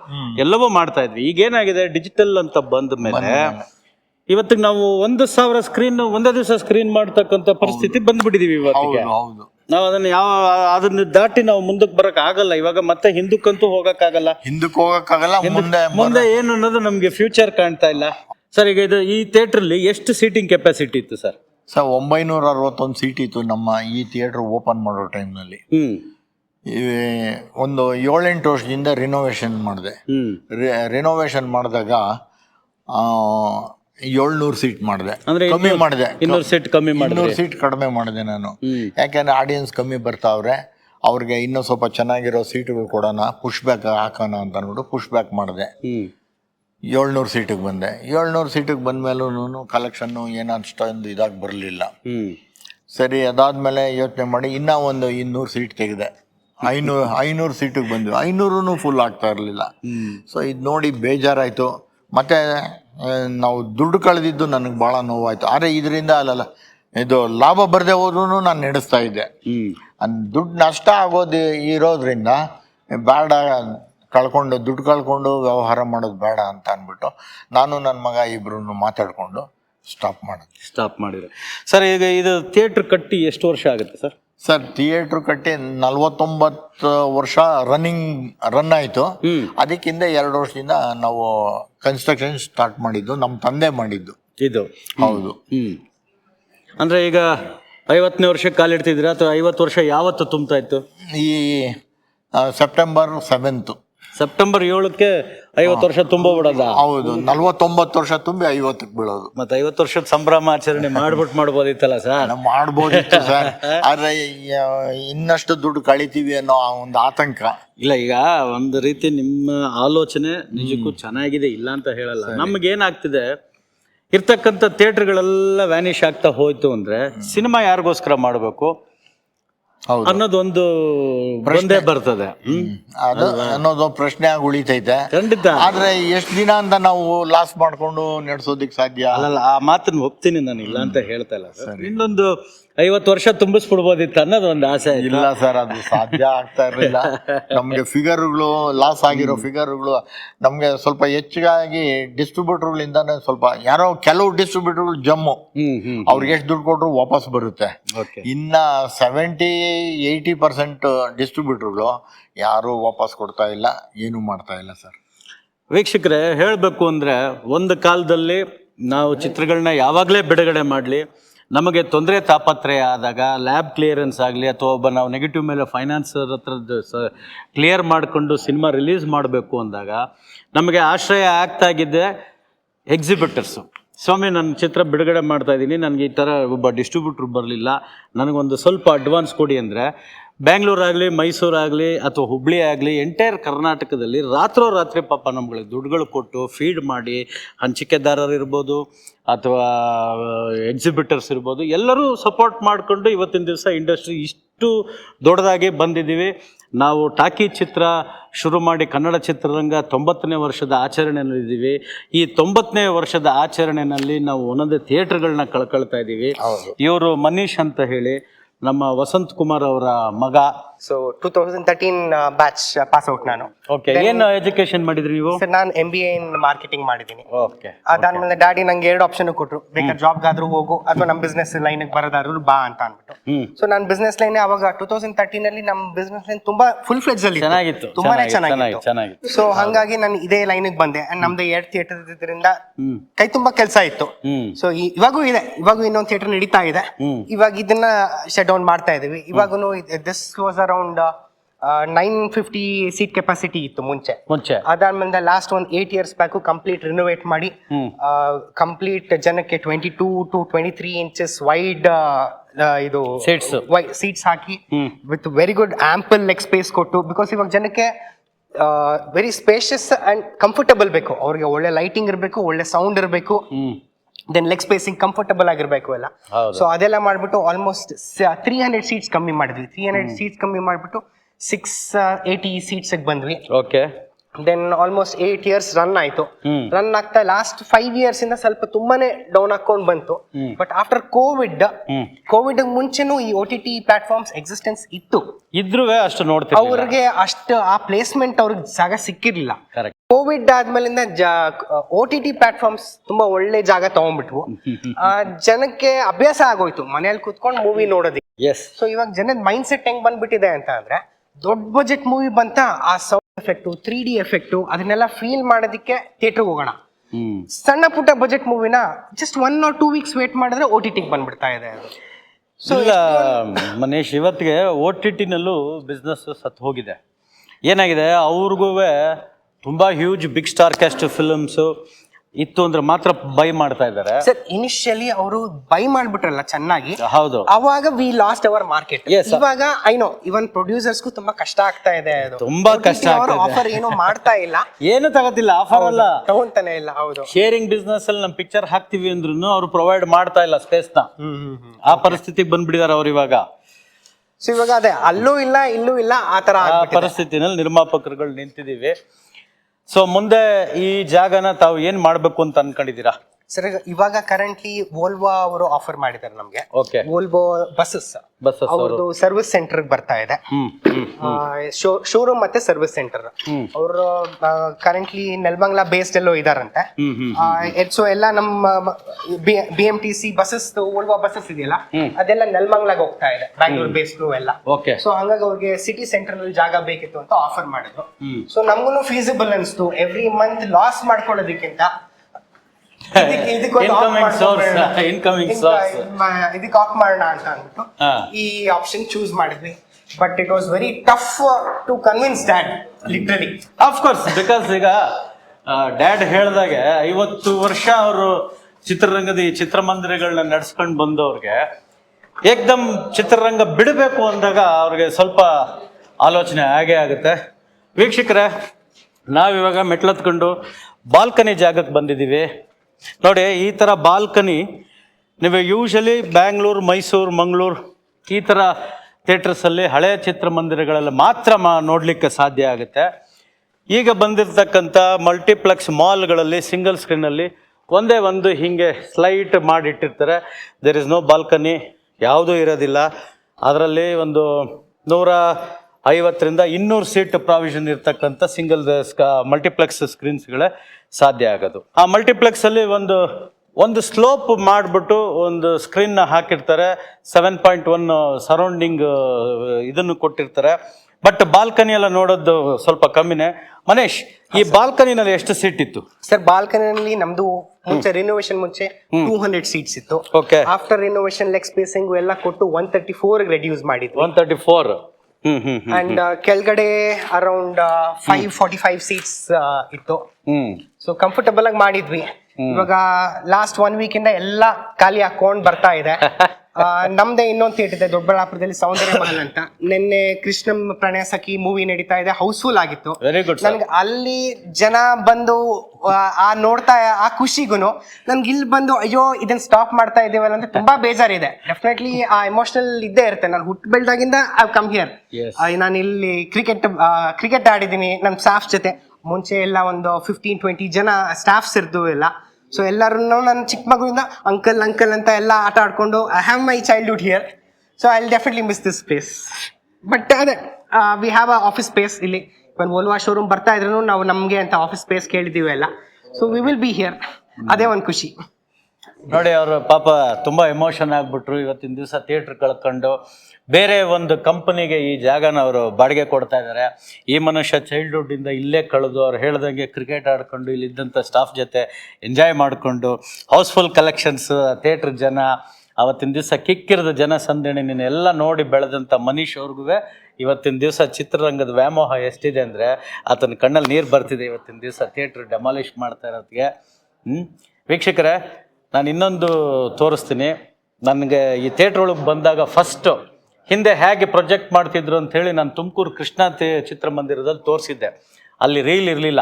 ಎಲ್ಲವೂ ಮಾಡ್ತಾ ಇದ್ವಿ. ಈಗೇನಾಗಿದೆ ಡಿಜಿಟಲ್ ಅಂತ ಬಂದ ಮೇಲೆ ಇವತ್ತಿಗೆ ನಾವು ಒಂದು ಸಾವಿರ ಸ್ಕ್ರೀನ್ ಒಂದೇ ದಿವಸ ಸ್ಕ್ರೀನ್ ಮಾಡ್ತಕ್ಕಂಥ ಪರಿಸ್ಥಿತಿ ಬಂದ್ಬಿಟ್ಟಿದೀವಿ ಇವತ್ತಿಗೆ. ಹೌದು ನಾವು ಅದನ್ನ ಯಾವ ಅದನ್ನ ದಾಟಿ ನಾವು ಮುಂದಕ್ಕೆ ಬರಕ್ ಆಗಲ್ಲ. ಇವಾಗ ಮತ್ತೆ ಹಿಂದಕ್ಕಂತೂ ಹೋಗಕ್ ಆಗಲ್ಲ. ಹಿಂದಕ್ಕೆ ಹೋಗೋಕ್ಕಾಗಲ್ಲ ಮುಂದೆ ಮುಂದೆ ಏನು ಅನ್ನೋದು ನಮ್ಗೆ ಫ್ಯೂಚರ್ ಕಾಣ್ತಾ ಇಲ್ಲ. ಸರ್ ಈಗ ಇದು ಈ ಥಿಯೇಟ್ರಲ್ಲಿ ಎಷ್ಟು ಸೀಟಿಂಗ್ ಕೆಪಾಸಿಟಿ ಇತ್ತು ಸರ್? ಸರ್ ಒಂಬೈನೂರ ಅರವತ್ತೊಂದು ಸೀಟ್ ಇತ್ತು ನಮ್ಮ ಈ ಥಿಯೇಟರ್ ಓಪನ್ ಮಾಡೋ ಟೈಮ್ನಲ್ಲಿ ಹ್ಮ್. ಒಂದು ಏಳೆಂಟು ವರ್ಷದಿಂದ ರಿನೋವೇಷನ್ ಮಾಡಿದೆ. ಹ್ಮ್. ರಿನೋವೇಷನ್ ಮಾಡಿದಾಗ ಏಳ್ನೂರು ಸೀಟ್ ಮಾಡಿದೆ. ಕಮ್ಮಿ ಮಾಡಿದೆ. ಇನ್ನೂರು ಸೀಟ್ ಕಮ್ಮಿ ಇನ್ನೂರು ಸೀಟ್ ಕಡಿಮೆ ಮಾಡಿದೆ ನಾನು. ಯಾಕೆಂದ್ರೆ ಆಡಿಯನ್ಸ್ ಕಮ್ಮಿ ಬರ್ತಾವ್ರೆ. ಅವ್ರಿಗೆ ಇನ್ನೂ ಸ್ವಲ್ಪ ಚೆನ್ನಾಗಿರೋ ಸೀಟುಗಳು ಕೊಡೋಣ ಪುಷ್ ಬ್ಯಾಕ್ ಹಾಕೋಣ ಅಂತ ಅಂದ್ಬಿಟ್ಟು ಪುಷ್ ಬ್ಯಾಕ್ ಮಾಡಿದೆ. ಏಳ್ನೂರು ಸೀಟಿಗೆ ಬಂದೆ. ಏಳ್ನೂರು ಸೀಟಿಗೆ ಬಂದ ಮೇಲೂ ಕಲೆಕ್ಷನ್ನು ಏನೋ ಅಷ್ಟೊಂದು ಇದಾಗಿ ಬರಲಿಲ್ಲ. ಸರಿ ಅದಾದಮೇಲೆ ಯೋಚನೆ ಮಾಡಿ ಇನ್ನೂ ಒಂದು ಇನ್ನೂರು ಸೀಟ್ ತೆಗೆದೆ. ಐನೂರು ಐನೂರು ಸೀಟಿಗೆ ಬಂದ್ವಿ. ಐನೂರು ಫುಲ್ ಆಗ್ತಾ ಇರಲಿಲ್ಲ. ಸೊ ಇದು ನೋಡಿ ಬೇಜಾರಾಯಿತು. ಮತ್ತು ನಾವು ದುಡ್ಡು ಕಳೆದಿದ್ದು ನನಗೆ ಭಾಳ ನೋವಾಯಿತು. ಆದರೆ ಇದರಿಂದ ಅಲ್ಲಲ್ಲ ಇದು ಲಾಭ ಬರದೆ ಹೋದ್ರೂ ನಾನು ನಡೆಸ್ತಾ ಇದ್ದೆ. ದುಡ್ಡು ನಷ್ಟ ಆಗೋದು ಇರೋದ್ರಿಂದ ಬೇಡ ಕಳ್ಕೊಂಡು ದುಡ್ಡು ಕಳ್ಕೊಂಡು ವ್ಯವಹಾರ ಮಾಡೋದು ಬೇಡ ಅಂತ ಅಂದ್ಬಿಟ್ಟು ನಾನು ನನ್ನ ಮಗ ಇಬ್ಬರು ಮಾತಾಡಿಕೊಂಡು ಸ್ಟಾಪ್ ಮಾಡೋದು ಸ್ಟಾಪ್ ಮಾಡಿದ್ರೆ. ಸರ್ ಈಗ ಇದು ಥಿಯೇಟ್ರ್ ಕಟ್ಟಿ ಎಷ್ಟು ವರ್ಷ ಆಗುತ್ತೆ ಸರ್? ಸರ್ ಥಿಯೇಟ್ರ್ ಕಟ್ಟಿ ನಲ್ವತ್ತೊಂಬತ್ತು ವರ್ಷ ರನ್ನಿಂಗ್ ರನ್ ಆಯಿತು. ಅದಕ್ಕಿಂತ ಎರಡು ವರ್ಷದಿಂದ ನಾವು ಕನ್ಸ್ಟ್ರಕ್ಷನ್ ಸ್ಟಾರ್ಟ್ ಮಾಡಿದ್ದು ನಮ್ಮ ತಂದೆ ಮಾಡಿದ್ದು. ಇದು. ಹೌದು. ಅಂದರೆ ಅಂದ್ರೆ ಈಗ ಐವತ್ತನೇ ವರ್ಷಕ್ಕೆ ಕಾಲಿಡ್ತಿದ್ದೀರಾ ಅಥವಾ ಐವತ್ತು ವರ್ಷ ಯಾವತ್ತು ತುಂಬ್ತಾ ಇತ್ತು? ಈ ಸೆಪ್ಟೆಂಬರ್ ಸೆವೆಂತು ಸೆಪ್ಟೆಂಬರ್ ಏಳಕ್ಕೆ ಐವತ್ತು ವರ್ಷ ತುಂಬೋಬಿಡೋದ ಹೌದು ನಲ್ವತ್ತೊಂಬತ್ತು ವರ್ಷ ತುಂಬಿ ಐವತ್ತಕ್ಕೆ ಬೀಳೋದು. ಮತ್ತೆ ಐವತ್ತು ವರ್ಷದ ಸಂಭ್ರಮ ಆಚರಣೆ ಮಾಡ್ಬಿಟ್ಟು ಮಾಡ್ಬೋದಿತ್ತಲ್ಲ ಸರ್? ಮಾಡ್ಬೋದಿತ್ತು ಸರ್. ಆದ್ರೆ ಇನ್ನಷ್ಟು ದುಡ್ಡು ಕಳಿತೀವಿ ಅನ್ನೋ ಆ ಒಂದು ಆತಂಕ. ಇಲ್ಲ ಈಗ ಒಂದು ರೀತಿ ನಿಮ್ಮ ಆಲೋಚನೆ ನಿಜಕ್ಕೂ ಚೆನ್ನಾಗಿದೆ ಇಲ್ಲ ಅಂತ ಹೇಳಲ್ಲ. ನಮ್ಗೆ ಏನಾಗ್ತಿದೆ ಇರ್ತಕ್ಕಂಥ ಥಿಯೇಟರ್ಗಳೆಲ್ಲ ವ್ಯಾನಿಶ್ ಆಗ್ತಾ ಹೋಯ್ತು ಅಂದ್ರೆ ಸಿನಿಮಾ ಯಾರಿಗೋಸ್ಕರ ಮಾಡಬೇಕು? ಅನ್ನೋದೊಂದು ಬಂದೇ ಬರ್ತದೆ. ಅದು ಅನ್ನೋದು ಪ್ರಶ್ನೆ ಆಗಿ ಉಳಿತೈತೆ. ಖಂಡಿತ. ಆದ್ರೆ ಎಷ್ಟು ದಿನ ಅಂತ ನಾವು ಲಾಸ್ ಮಾಡ್ಕೊಂಡು ನಡೆಸೋದಿಕ್ ಸಾಧ್ಯ? ಅಲ್ಲ ಆ ಮಾತನ್ನ ಒಪ್ತೀನಿ ನಾನು ಇಲ್ಲ ಅಂತ ಹೇಳ್ತಾ ಇಲ್ಲ. ಸರ್. ಇನ್ನೊಂದು ಐವತ್ತು ವರ್ಷ ತುಂಬಿಸ್ಬಿಡ್ಬೋದಿತ್ತು ಅನ್ನೋದು ಒಂದು ಆಸೆ ಇಲ್ಲ ಸರ್ ಅದು ಸಾಧ್ಯ ಆಗ್ತಾ ಇರಲಿಲ್ಲ. ನಮಗೆ ಫಿಗರ್ಗಳು ಲಾಸ್ ಆಗಿರೋ ಫಿಗರ್ಗಳು ನಮಗೆ ಸ್ವಲ್ಪ ಹೆಚ್ಚಿಗಾಗಿ ಡಿಸ್ಟ್ರಿಬ್ಯೂಟರ್ಗಳಿಂದಾನೆ ಸ್ವಲ್ಪ ಯಾರೋ ಕೆಲವು ಡಿಸ್ಟ್ರಿಬ್ಯೂಟರ್ಗಳು ಜಮ್ಮು. ಅವ್ರಿಗೆ ಎಷ್ಟು ದುಡ್ಡು ಕೊಟ್ಟರು ವಾಪಸ್ ಬರುತ್ತೆ. ಓಕೆ ಇನ್ನ ಸೆವೆಂಟಿ ಏಯ್ಟಿ ಪರ್ಸೆಂಟ್ ಡಿಸ್ಟ್ರಿಬ್ಯೂಟರ್ಗಳು ಯಾರೂ ವಾಪಸ್ ಕೊಡ್ತಾ ಇಲ್ಲ ಏನೂ ಮಾಡ್ತಾ ಇಲ್ಲ ಸರ್. ವೀಕ್ಷಕರೇ ಹೇಳಬೇಕು ಅಂದರೆ ಒಂದು ಕಾಲದಲ್ಲಿ ನಾವು ಚಿತ್ರಗಳನ್ನ ಯಾವಾಗಲೇ ಬಿಡುಗಡೆ ಮಾಡಲಿ ನಮಗೆ ತೊಂದರೆ ತಾಪತ್ರಯ ಆದಾಗ ಲ್ಯಾಬ್ ಕ್ಲಿಯರೆನ್ಸ್ ಆಗಲಿ ಅಥವಾ ಒಬ್ಬ ನಾವು ನೆಗೆಟಿವ್ ಮೇಲೆ ಫೈನಾನ್ಸರ್ ಹತ್ರದ್ದು ಸ ಕ್ಲಿಯರ್ ಮಾಡಿಕೊಂಡು ಸಿನಿಮಾ ರಿಲೀಸ್ ಮಾಡಬೇಕು ಅಂದಾಗ ನಮಗೆ ಆಶ್ರಯ ಆಗ್ತಾಗಿದ್ದೆ ಎಕ್ಸಿಬಿಟರ್ಸು ಸ್ವಾಮಿ, ನನ್ನ ಚಿತ್ರ ಬಿಡುಗಡೆ ಮಾಡ್ತಾ ಇದ್ದೀನಿ. ನನಗೆ ಈ ಥರ ಒಬ್ಬ ಡಿಸ್ಟ್ರಿಬ್ಯೂಟ್ರ್ ಬರಲಿಲ್ಲ. ನನಗೊಂದು ಸ್ವಲ್ಪ ಅಡ್ವಾನ್ಸ್ ಕೊಡಿ ಅಂದರೆ ಬ್ಯಾಂಗ್ಳೂರಾಗಲಿ ಮೈಸೂರಾಗಲಿ ಅಥವಾ ಹುಬ್ಳಿ ಆಗಲಿ ಎಂಟೈರ್ ಕರ್ನಾಟಕದಲ್ಲಿ ರಾತ್ರೋರಾತ್ರಿ ಪಾಪ ನಮ್ಗಳಿಗೆ ದುಡ್ಡುಗಳು ಕೊಟ್ಟು ಫೀಡ್ ಮಾಡಿ ಹಂಚಿಕೆದಾರರು ಇರ್ಬೋದು ಅಥವಾ ಎಕ್ಸಿಬಿಟರ್ಸ್ ಇರ್ಬೋದು ಎಲ್ಲರೂ ಸಪೋರ್ಟ್ ಮಾಡಿಕೊಂಡು ಇವತ್ತಿನ ದಿವಸ ಇಂಡಸ್ಟ್ರಿ ಇಷ್ಟು ದೊಡ್ಡದಾಗಿ ಬಂದಿದ್ದೀವಿ. ನಾವು ಟಾಕಿ ಚಿತ್ರ ಶುರು ಮಾಡಿ ಕನ್ನಡ ಚಿತ್ರರಂಗ ತೊಂಬತ್ತನೇ ವರ್ಷದ ಆಚರಣೆಯಲ್ಲಿದ್ದೀವಿ. ಈ ತೊಂಬತ್ತನೇ ವರ್ಷದ ಆಚರಣೆಯಲ್ಲಿ ನಾವು ಒಂದೊಂದೇ ಥಿಯೇಟ್ರ್ಗಳನ್ನ ಕಳ್ಕೊಳ್ತಾ ಇದ್ದೀವಿ. ಇವರು ಮನೀಶ್ ಅಂತ ಹೇಳಿ ನಮ್ಮ ವಸಂತ್ ಕುಮಾರ್ ಅವರ ಮಗ so two thousand thirteen batch pass out ನಾನು. ಓಕೆ ಏನು ಎಜುಕೇಶನ್ ಮಾಡಿದ್ರಿ ನೀವು? ಸರ್ ನಾನು M B A in marketing ಮಾಡಿದ್ದೀನಿ. ಓಕೆ ಅದಾದ್ಮೇಲೆ ಡ್ಯಾಡಿ ನಂಗೆ ಎರಡು ಆಪ್ಷನ್ ಕೊಟ್ಟರು ಬೇಕಾದ್ರೆ ಜಾಬ್ಗಾದ್ರೂ ಹೋಗು ಅಥವಾ ನಮ್ಮ ಬಿಸ್ನೆಸ್ ಲೈನಿಗೆ ಬರೋದಾದ್ರೂ ಬಾ ಅಂತ ಅಂದ್ಬಿಟ್ಟು. ಸೊ ನಾನು ಬಿಸ್ನೆಸ್ ಲೈನ್ ಅವಾಗ ಟೂ ತೌಸಂಡ್ ತರ್ಟೀನ್ ಅಲ್ಲಿ ನಮ್ಮ ಬಿಸ್ನೆಸ್ ಲೈನ್ ತುಂಬಾ ಫುಲ್ ಫ್ಲೆಜ್ ಅಲ್ಲಿ ಚೆನ್ನಾಗಿತ್ತು ತುಂಬಾನೇ ಚೆನ್ನಾಗಿ ಚೆನ್ನಾಗಿತ್ತು. ಸೊ ಹಂಗಾಗಿ ನಾನು ಇದೇ ಲೈನಿಗೆ ಬಂದೆ. ನಮ್ದು ಎರಡು ಥಿಯೇಟರ್ ಇದ್ರಿಂದ ಕೈ ತುಂಬಾ ಕೆಲಸ ಇತ್ತು. ಸೊ ಇವಾಗೂ ಇದೆ. ಇವಾಗೂ ಇನ್ನೊಂದು ಥಿಯೇಟರ್ ನಡೀತಾ ಇದೆ. ಇವಾಗ ಇದನ್ನ ಶಟ್ ಡೌನ್ ಮಾಡ್ತಾ ಇದೀವಿ. ಇವಾಗೂ this was around nine fifty seat capacity ಇತ್ತು ಮುಂಚೆ. ಮುಂಚೆ. ಅದಾದ್ಮೇಲೆ ಲಾಸ್ಟ್ ಒಂದು eight years back complete renovate ಮಾಡಿ ಕಂಪ್ಲೀಟ್ ಜನಕ್ಕೆ twenty two to twenty three inches wide ಇದು seats seats hockey with very good ample leg space ಕೊಟ್ಟು ಬಿಕಾಸ್ ಇವಾಗ ಜನಕ್ಕೆ ವೆರಿ ಸ್ಪೇಷಿಯಸ್ ಅಂಡ್ ಕಂಫರ್ಟಬಲ್ ಬೇಕು. ಅವ್ರಿಗೆ ಒಳ್ಳೆ ಲೈಟಿಂಗ್ ಇರಬೇಕು ಒಳ್ಳೆ ಸೌಂಡ್ ಇರಬೇಕು. ದೆನ್ ಲೆಗ್ ಸ್ಪೇಸಿಂಗ್ ಕಂಫರ್ಟಬಲ್ ಆಗಿರ್ಬೇಕು ಎಲ್ಲ. ಸೊ ಅದೆಲ್ಲ ಮಾಡ್ಬಿಟ್ಟು ಆಲ್ಮೋಸ್ಟ್ ತ್ರೀ ಹಂಡ್ರೆಡ್ ಸೀಟ್ಸ್ ಕಮ್ಮಿ ಮಾಡಿದ್ವಿ. ತ್ರೀ ಹಂಡ್ರೆಡ್ ಸೀಟ್ಸ್ ಕಮ್ಮಿ ಮಾಡ್ಬಿಟ್ಟು ಸಿಕ್ಸ್ ಏಯ್ಟಿ ಸೀಟ್ಸ್ ಬಂದ್ವಿ. Okay then almost eight years run ಆಯ್ತು. ರನ್ ಆಗ್ತಾ ಲಾಸ್ಟ್ ಫೈವ್ ಇಯರ್ಸ್ ಇಂದ ಸ್ವಲ್ಪ ತುಂಬಾನೇ ಡೌನ್ ಹಾಕೊಂಡ್ ಬಂತು. ಬಟ್ ಆಫ್ಟರ್ ಕೋವಿಡ್ ಕೋವಿಡ್ ಮುಂಚೆನೂ ಈ O T T platforms existence ಇತ್ತು. ಇದ್ರೂ ಅಷ್ಟು ನೋಡ್ತೀವಿ ಅವ್ರಿಗೆ ಅಷ್ಟು ಆ ಪ್ಲೇಸ್ಮೆಂಟ್ ಅವ್ರಿಗೆ ಜಾಗ ಸಿಕ್ಕಿರ್ಲಿಲ್ಲ. ಕೋವಿಡ್ ಆದ್ಮೇಲಿಂದ ಒ ಟಿ ಟಿ ಪ್ಲಾಟ್ಫಾರ್ಮ್ಸ್ ತುಂಬಾ ಒಳ್ಳೆ ಜಾಗ ತಗೊಂಡ್ಬಿಟ್ವು. [LAUGHS] ಜನಕ್ಕೆ ಅಭ್ಯಾಸ ಆಗೋಯ್ತು. ಮನೇಲಿ ಕುತ್ಕೊಂಡು ಮೂವಿ ನೋಡೋದಕ್ಕೆ. ಎಸ್ ಸೊ ಇವಾಗ ಜನದ ಮೈಂಡ್ ಸೆಟ್ ಹೆಂಗ್ ಬಂದ್ಬಿಟ್ಟಿದೆ ಅಂತ ಅಂದ್ರೆ ದೊಡ್ಡ ಬಜೆಟ್ ಮೂವಿ ಬಂತ ಆ sound effect three D effect ಅದನ್ನೆಲ್ಲ ಫೀಲ್ ಮಾಡೋದಕ್ಕೆ ಥಿಯೇಟ್ರಿಗೆ ಹೋಗೋಣ. ಸಣ್ಣ ಪುಟ್ಟ budget ಮೂವಿನ just one or two weeks wait ಮಾಡಿದ್ರೆ ಓ ಟಿ ಟಿಗೆ ಬಂದ್ಬಿಡ್ತಾ ಇದೆ. ಅದು ಮನೇಶ್ ಇವತ್ತಿಗೆ ಓ ಟಿ ಟಿನಲ್ಲೂ ಬಿಸ್ನೆಸ್ ಸತ್ತು ಹೋಗಿದೆ. ಏನಾಗಿದೆ? ಅವ್ರಿಗೂ ತುಂಬ huge big star cast films ಇತ್ತು ಅಂದ್ರೆ ಮಾತ್ರ ಬೈ ಮಾಡ್ತಾ ಇದ್ದಾರೆ. ಸರ್ ಇನಿಷಿಯಲಿ ಅವರು ಬೈ ಮಾಡ್ಬಿಟ್ರಲ್ಲ ಚೆನ್ನಾಗಿ. ಹೌದು. ಅವಾಗ we lost our market Yes, sir. ಇವಾಗ ಐನೋ ಇವನ್ ಪ್ರೊಡ್ಯೂಸರ್ಸ್ಗೂ ತುಂಬಾ ಕಷ್ಟ ಆಗ್ತಾ ಇದೆ ಅದು. ತುಂಬಾ ಕಷ್ಟ ಆಗ್ತಾ ಇದೆ. ಆಫರ್ ಏನು ಮಾಡ್ತಾ ಇಲ್ಲ. [LAUGHS] ಏನು ತಗೋತಿಲ್ಲ ಆಫರ್ ಅಲ್ಲ. ತಗೊಂತಾನೆ ಇಲ್ಲ ಹೌದು. ಶೇರಿಂಗ್ ಬಿಸ್ನೆಸ್ ಅಲ್ಲಿ ನಮ್ ಪಿಕ್ಚರ್ ಹಾಕ್ತಿವಿ ಅಂದ್ರೂ ಅವ್ರು ಪ್ರೊವೈಡ್ ಮಾಡ್ತಾ ಇಲ್ಲ ಸ್ಪೇಸ್ನ. ಆ ಪರಿಸ್ಥಿತಿಗೆ ಬಂದ್ಬಿಟ್ಟಿದ್ದಾರೆ ಅವ್ರು ಇವಾಗ. ಸೊ ಇವಾಗ ಅದೇ ಅಲ್ಲೂ ಇಲ್ಲ ಇಲ್ಲೂ ಇಲ್ಲ ಆ ತರ ಆ ಪರಿಸ್ಥಿತಿನಲ್ಲಿ ನಿರ್ಮಾಪಕರುಗಳು ನಿಂತಿದ್ದೀವಿ. ಸೊ ಮುಂದೆ ಈ ಜಾಗನ ತಾವು ಏನ್ ಮಾಡ್ಬೇಕು ಅಂತ ಅನ್ಕೊಂಡಿದ್ದೀರಾ? ಸರ್ ಇವಾಗ ಕರೆಂಟ್ಲಿ ವೋಲ್ವೋ ಅವರು ಆಫರ್ ಮಾಡಿದ್ದಾರೆ ನಮ್ಗೆ. ಓಕೆ ವೋಲ್ವೋ ಬಸ್ಸಸ್ ಬಸ್ಸಸ್ ಅವರು. ಅವ್ರದ್ದು ಸರ್ವಿಸ್ ಸೆಂಟರ್ ಬರ್ತಾ ಇದೆ. ಶೋರೂಮ್ ಮತ್ತೆ ಸರ್ವಿಸ್ ಸೆಂಟರ್. ಅವರು ಕರೆಂಟ್ಲಿ ನೆಲಮಂಗ್ಲಾ ಬೇಸ್ಡ್ ಎಲ್ಲೋ ಇದಾರಂತೆ. ಸೊ ಎಲ್ಲ ನಮ್ಮ B M T C buses Volvo buses ಇದೆಯಲ್ಲ? ಅದೆಲ್ಲ ನೆಲಮಂಗ್ಲಾಗ ಹೋಗ್ತಾ ಇದೆ. ಬ್ಯಾಂಗ್ಳೂರ್ ಬೇಸ್ಡ್ ಎಲ್ಲ. ಓಕೆ ಸೊ ಹಂಗಾಗಿ ಅವ್ರಿಗೆ ಸಿಟಿ ಸೆಂಟರ್ನಲ್ಲಿ ಜಾಗ ಬೇಕಿತ್ತು ಅಂತ ಆಫರ್ ಮಾಡಿದ್ರು. ಸೊ ನಮಗೂ ಫೀಸಿಬಲ್ ಅನ್ಸ್ತು. ಎವ್ರಿ ಮಂತ್ ಲಾಸ್ ಮಾಡ್ಕೊಳ್ಳೋದಕ್ಕಿಂತ ಇದಕ್ಕೆ- ಸೋರ್ಸ್ ಇನ್ಕಮಿಂಗ್ ಸೋರ್ಸ್ ಇದಕ್ಕೆ ಆಫ್ ಮಾಡೋಣ ಅಂತ ಅಂದ್ಬಿಟ್ಟು ಈ ಆಪ್ಷನ್ ಚೂಸ್ ಮಾಡಿದ್ವಿ. But it was very tough to convince dad literally course because ಈಗ ಡ್ಯಾಡ್ ಹೇಳ್ದಾಗೆ ಐವತ್ತು ವರ್ಷ ಅವರು ಚಿತ್ರರಂಗದ ಈ ಚಿತ್ರಮಂದಿರಗಳನ್ನ ನಡ್ಸ್ಕೊಂಡು ಬಂದವ್ರಿಗೆ ಏಕ್ದಮ್ ಚಿತ್ರರಂಗ ಬಿಡಬೇಕು ಅಂದಾಗ ಅವ್ರಿಗೆ ಸ್ವಲ್ಪ ಆಲೋಚನೆ ಹಾಗೆ ಆಗುತ್ತೆ. ವೀಕ್ಷಕರೇ ನಾವಿವಾಗ ಮೆಟ್ಲತ್ಕೊಂಡು ಬಾಲ್ಕನಿ ಜಾಗಕ್ಕೆ ಬಂದಿದ್ದೀವಿ. ನೋಡಿ, ಈ ಥರ ಬಾಲ್ಕನಿ ನೀವು ಯೂಶಲಿ ಬ್ಯಾಂಗ್ಳೂರು ಮೈಸೂರು ಮಂಗಳೂರು ಈ ಥರ ಥಿಯೇಟರ್ಸಲ್ಲಿ ಹಳೆಯ ಚಿತ್ರಮಂದಿರಗಳಲ್ಲಿ ಮಾತ್ರ ಮಾ ನೋಡಲಿಕ್ಕೆ ಸಾಧ್ಯ ಆಗುತ್ತೆ. ಈಗ ಬಂದಿರತಕ್ಕಂಥ ಮಲ್ಟಿಪ್ಲೆಕ್ಸ್ ಮಾಲ್ಗಳಲ್ಲಿ, ಸಿಂಗಲ್ ಸ್ಕ್ರೀನಲ್ಲಿ ಒಂದೇ ಒಂದು ಹೀಗೆ ಸ್ಲೈಟ್ ಮಾಡಿಟ್ಟಿರ್ತಾರೆ. ದೇರ್ ಇಸ್ ನೋ ಬಾಲ್ಕನಿ ಯಾವುದೂ ಇರೋದಿಲ್ಲ. ಅದರಲ್ಲಿ ಒಂದು ನೂರ ಐವತ್ತರಿಂದ ಇನ್ನೂರು ಸೀಟ್ ಪ್ರಾವಿಷನ್ ಇರ್ತಕ್ಕಂಥ ಸಿಂಗಲ್ ಮಲ್ಟಿಪ್ಲೆಕ್ಸ್ ಸ್ಕ್ರೀನ್ಸ್ಗಳೇ ಸಾಧ್ಯ ಆಗೋದು. ಆ ಮಲ್ಟಿಪ್ಲೆಕ್ಸಲ್ಲಿ ಒಂದು ಒಂದು ಸ್ಲೋಪ್ ಮಾಡಿಬಿಟ್ಟು ಒಂದು ಸ್ಕ್ರೀನ್ನ ಹಾಕಿರ್ತಾರೆ. ಸೆವೆನ್ ಪಾಯಿಂಟ್ ಒನ್ ಸರೌಂಡಿಂಗ್ ಇದನ್ನು ಕೊಟ್ಟಿರ್ತಾರೆ. ಬಟ್ ಬಾಲ್ಕನಿ ಎಲ್ಲ ನೋಡೋದು ಸ್ವಲ್ಪ ಕಮ್ಮಿನೇ. ಮನೇಶ್ ಈ ಬಾಲ್ಕನಿನಲ್ಲಿ ಎಷ್ಟು ಸೀಟ್ ಇತ್ತು? ಸರ್ ಬಾಲ್ಕನಿನಲ್ಲಿ ನಮ್ದು ಮುಂಚೆ ರಿನೋವೇಷನ್ ಮುಂಚೆ ಟೂ ಹಂಡ್ರೆಡ್ ಸೀಟ್ಸ್ ಇತ್ತು. Okay after renovation leg spacing ಎಲ್ಲ ಕೊಟ್ಟು ಒನ್ ತರ್ಟಿ ಫೋರ್ ರೆಡ್ಯೂಸ್ ಮಾಡಿದ್ವಿ. ಒನ್ ತರ್ಟಿ ಫೋರ್ ಅಂಡ್ ಕೆಳಗಡೆ around five forty five seats ಇತ್ತು. ಹ್ಮ್. ಸೊ ಕಂಫರ್ಟಬಲ್ ಆಗಿ ಮಾಡಿದ್ವಿ. ಇವಾಗ ಲಾಸ್ಟ್ ಒನ್ ವೀಕ್ ಇಂದ ಎಲ್ಲ ಖಾಲಿ ಹಾಕೊಂಡ್ ಬರ್ತಾ ಇದೆ. [LAUGHS] ನಮ್ದೇ ಇನ್ನೊಂದು ಥಿಯೇಟರ್ ಇದೆ ದೊಡ್ಡಬಳ್ಳಾಪುರದಲ್ಲಿ ಸೌಂದರ್ಯ ಮಹಲ್ ಅಂತ. ನಿನ್ನೆ ಕೃಷ್ಣಂ ಪ್ರಣಯ ಸಖಿ ಮೂವಿ ನಡೀತಾ ಇದೆ ಹೌಸ್ಫುಲ್ ಆಗಿತ್ತು. ನನ್ಗೆ ಅಲ್ಲಿ ಜನ ಬಂದು ಆ, ನೋಡ್ತಾ ಆ ಖುಷಿಗೂ ನನ್ಗೆ ಇಲ್ಲಿ ಬಂದು ಅಯ್ಯೋ ಇದನ್ನ ಸ್ಟಾಪ್ ಮಾಡ್ತಾ ಇದೀವಲ್ಲ ಅಂತ ತುಂಬಾ ಬೇಜಾರಿದೆ. ಡೆಫಿನೆಟ್ಲಿ ಆ ಎಮೋಷನಲ್ ಇದ್ದೇ ಇರುತ್ತೆ. ನಾನು ಹುಟ್ಟು ಬೆಳ್ದಾಗಿಂದ ಐ ಕಮ್ ಹಿಯರ್. ನಾನು ಇಲ್ಲಿ ಕ್ರಿಕೆಟ್ ಕ್ರಿಕೆಟ್ ಆಡಿದ್ದೀನಿ ನನ್ನ ಸ್ಟಾಫ್ ಜೊತೆ. ಮುಂಚೆ ಎಲ್ಲ ಒಂದು ಫಿಫ್ಟೀನ್ ಟ್ವೆಂಟಿ ಜನ ಸ್ಟಾಫ್ಸ್ ಇರ್ದು ಎಲ್ಲ. ಸೊ ಎಲ್ಲರನ್ನೂ ನನ್ನ ಚಿಕ್ಕ ಮಗುವಿಂದ ಅಂಕಲ್ ಅಂಕಲ್ ಅಂತ ಎಲ್ಲ ಆಟ ಆಡ್ಕೊಂಡು I have my childhood here so I definitely miss this space but ಅದೇ we have a office space ಇಲ್ಲಿ. ಒಂದು ಓಲ್ವಾ ಶೋರೂಮ್ ಬರ್ತಾ ಇದ್ರು ನಾವು ನಮಗೆ ಅಂತ ಆಫೀಸ್ ಸ್ಪೇಸ್ ಕೇಳಿದ್ದೀವಿ ಎಲ್ಲ. So we will be here ಅದೇ ಒಂದು ಖುಷಿ. ನೋಡಿ, ಅವರು ಪಾಪ ತುಂಬ ಎಮೋಷನ್ ಆಗಿಬಿಟ್ರು. ಇವತ್ತಿನ ದಿವಸ ಥಿಯೇಟ್ರ್ ಕಳ್ಕೊಂಡು ಬೇರೆ ಒಂದು ಕಂಪನಿಗೆ ಈ ಜಾಗನ ಅವರು ಬಾಡಿಗೆ ಕೊಡ್ತಾ ಇದ್ದಾರೆ ಈ ಮನುಷ್ಯ ಚೈಲ್ಡ್ಹುಡ್ಡಿಂದ ಇಲ್ಲೇ ಕಳೆದು, ಅವ್ರು ಹೇಳ್ದಂಗೆ ಕ್ರಿಕೆಟ್ ಆಡ್ಕೊಂಡು ಇಲ್ಲಿದ್ದಂಥ ಸ್ಟಾಫ್ ಜೊತೆ ಎಂಜಾಯ್ ಮಾಡಿಕೊಂಡು ಹೌಸ್ಫುಲ್ ಕಲೆಕ್ಷನ್ಸ್ ಥಿಯೇಟ್ರ್ ಜನ, ಅವತ್ತಿನ ದಿವಸ ಕಿಕ್ಕಿರದ ಜನ ಸಂದಣಿ ಎಲ್ಲ ನೋಡಿ ಬೆಳೆದಂಥ ಮನೀಶ್ ಅವ್ರಿಗೂ ಇವತ್ತಿನ ದಿವಸ ಚಿತ್ರರಂಗದ ವ್ಯಾಮೋಹ ಎಷ್ಟಿದೆ ಅಂದರೆ, ಆತನ ಕಣ್ಣಲ್ಲಿ ನೀರು ಬರ್ತಿದೆ ಇವತ್ತಿನ ದಿವಸ ಥಿಯೇಟ್ರ್ ಡೆಮಾಲಿಷ್ ಮಾಡ್ತಾ ಇರೋದಕ್ಕೆ ಹ್ಞೂ ವೀಕ್ಷಕರೇ ನಾನು ಇನ್ನೊಂದು ತೋರಿಸ್ತೀನಿ. ನನಗೆ ಈ ಥಿಯೇಟ್ರ್ ಒಳಗೆ ಬಂದಾಗ ಫಸ್ಟು ಹಿಂದೆ ಹೇಗೆ ಪ್ರೊಜೆಕ್ಟ್ ಮಾಡ್ತಿದ್ರು ಅಂತ ಹೇಳಿ ನಾನು ತುಮಕೂರು ಕೃಷ್ಣ ಚಿತ್ರಮಂದಿರದಲ್ಲಿ ತೋರಿಸಿದ್ದೆ. ಅಲ್ಲಿ ರೀಲ್ ಇರಲಿಲ್ಲ.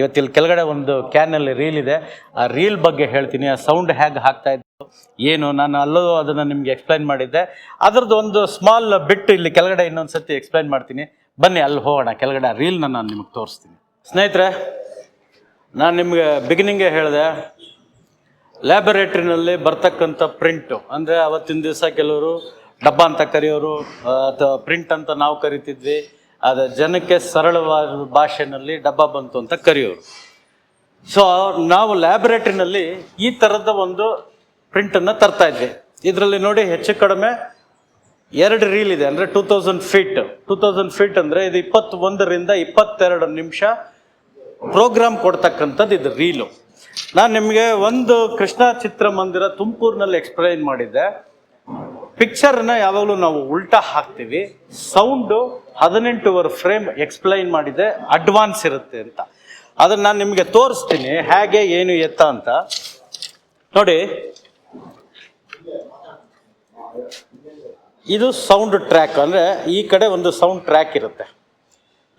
ಇವತ್ತು ಇಲ್ಲಿ ಕೆಳಗಡೆ ಒಂದು ಕ್ಯಾನಲ್ಲಿ ರೀಲ್ ಇದೆ. ಆ ರೀಲ್ ಬಗ್ಗೆ ಹೇಳ್ತೀನಿ. ಆ ಸೌಂಡ್ ಹೇಗೆ ಹಾಕ್ತಾ ಇತ್ತು ಏನು, ನಾನು ಅಲ್ಲೂ ಅದನ್ನು ನಿಮಗೆ ಎಕ್ಸ್ಪ್ಲೈನ್ ಮಾಡಿದ್ದೆ. ಅದರದ್ದು ಒಂದು ಸ್ಮಾಲ್ ಬಿಟ್ಟು ಇಲ್ಲಿ ಕೆಳಗಡೆ ಇನ್ನೊಂದು ಸರ್ತಿ ಎಕ್ಸ್ಪ್ಲೈನ್ ಮಾಡ್ತೀನಿ. ಬನ್ನಿ, ಅಲ್ಲಿ ಹೋಗೋಣ. ಕೆಳಗಡೆ ರೀಲ್ನ ನಾನು ನಿಮಗೆ ತೋರಿಸ್ತೀನಿ. ಸ್ನೇಹಿತರೆ, ನಾನು ನಿಮಗೆ ಬಿಗಿನಿಂಗೇ ಹೇಳಿದೆ. ಲ್ಯಾಬೊರೇಟ್ರಿನಲ್ಲಿ ಬರ್ತಕ್ಕಂಥ ಪ್ರಿಂಟು. ಅಂದರೆ ಅವತ್ತಿನ ದಿವಸ ಕೆಲವರು ಡಬ್ಬ ಅಂತ ಕರೆಯೋರು ಅಥವಾ ಪ್ರಿಂಟ್ ಅಂತ ನಾವು ಕರಿತಿದ್ವಿ. ಅದು ಜನಕ್ಕೆ ಸರಳವಾದ ಭಾಷೆನಲ್ಲಿ ಡಬ್ಬ ಬಂತು ಅಂತ ಕರೆಯೋರು. ಸೊ ನಾವು ಲ್ಯಾಬೊರೇಟ್ರಿನಲ್ಲಿ ಈ ಥರದ ಒಂದು ಪ್ರಿಂಟನ್ನು ತರ್ತಾ ಇದ್ವಿ. ಇದರಲ್ಲಿ ನೋಡಿ ಹೆಚ್ಚು ಕಡಿಮೆ ಎರಡು ರೀಲ್ ಇದೆ. ಅಂದರೆ two thousand feet. Two thousand feet ಅಂದರೆ ಇದು ಇಪ್ಪತ್ತೊಂದರಿಂದ ಇಪ್ಪತ್ತೆರಡು ನಿಮಿಷ ಪ್ರೋಗ್ರಾಮ್ ಕೊಡ್ತಕ್ಕಂಥದ್ದು ಇದು ರೀಲು. ನಾನು ನಿಮಗೆ ಒಂದು ಕೃಷ್ಣ ಚಿತ್ರಮಂದಿರ ತುಮಕೂರಿನಲ್ಲಿ ಎಕ್ಸ್ಪ್ಲೈನ್ ಮಾಡಿದ್ದೆ. ಪಿಕ್ಚರ್ನ ಯಾವಾಗಲೂ ನಾವು ಉಲ್ಟಾ ಹಾಕ್ತೀವಿ. ಸೌಂಡು ಹದಿನೆಂಟುವರೆ ಫ್ರೇಮ್ ಎಕ್ಸ್ಪ್ಲೈನ್ ಮಾಡಿದೆ. ಅಡ್ವಾನ್ಸ್ ಇರುತ್ತೆ ಅಂತ. ಅದನ್ನು ನಾನು ನಿಮಗೆ ತೋರಿಸ್ತೀನಿ. ಹೇಗೆ, ಏನು, ಎತ್ತ ಅಂತ. ನೋಡಿ. ಇದು ಸೌಂಡ್ ಟ್ರ್ಯಾಕ್ ಅಂದರೆ ಈ ಕಡೆ ಒಂದು ಸೌಂಡ್ ಟ್ರ್ಯಾಕ್ ಇರುತ್ತೆ.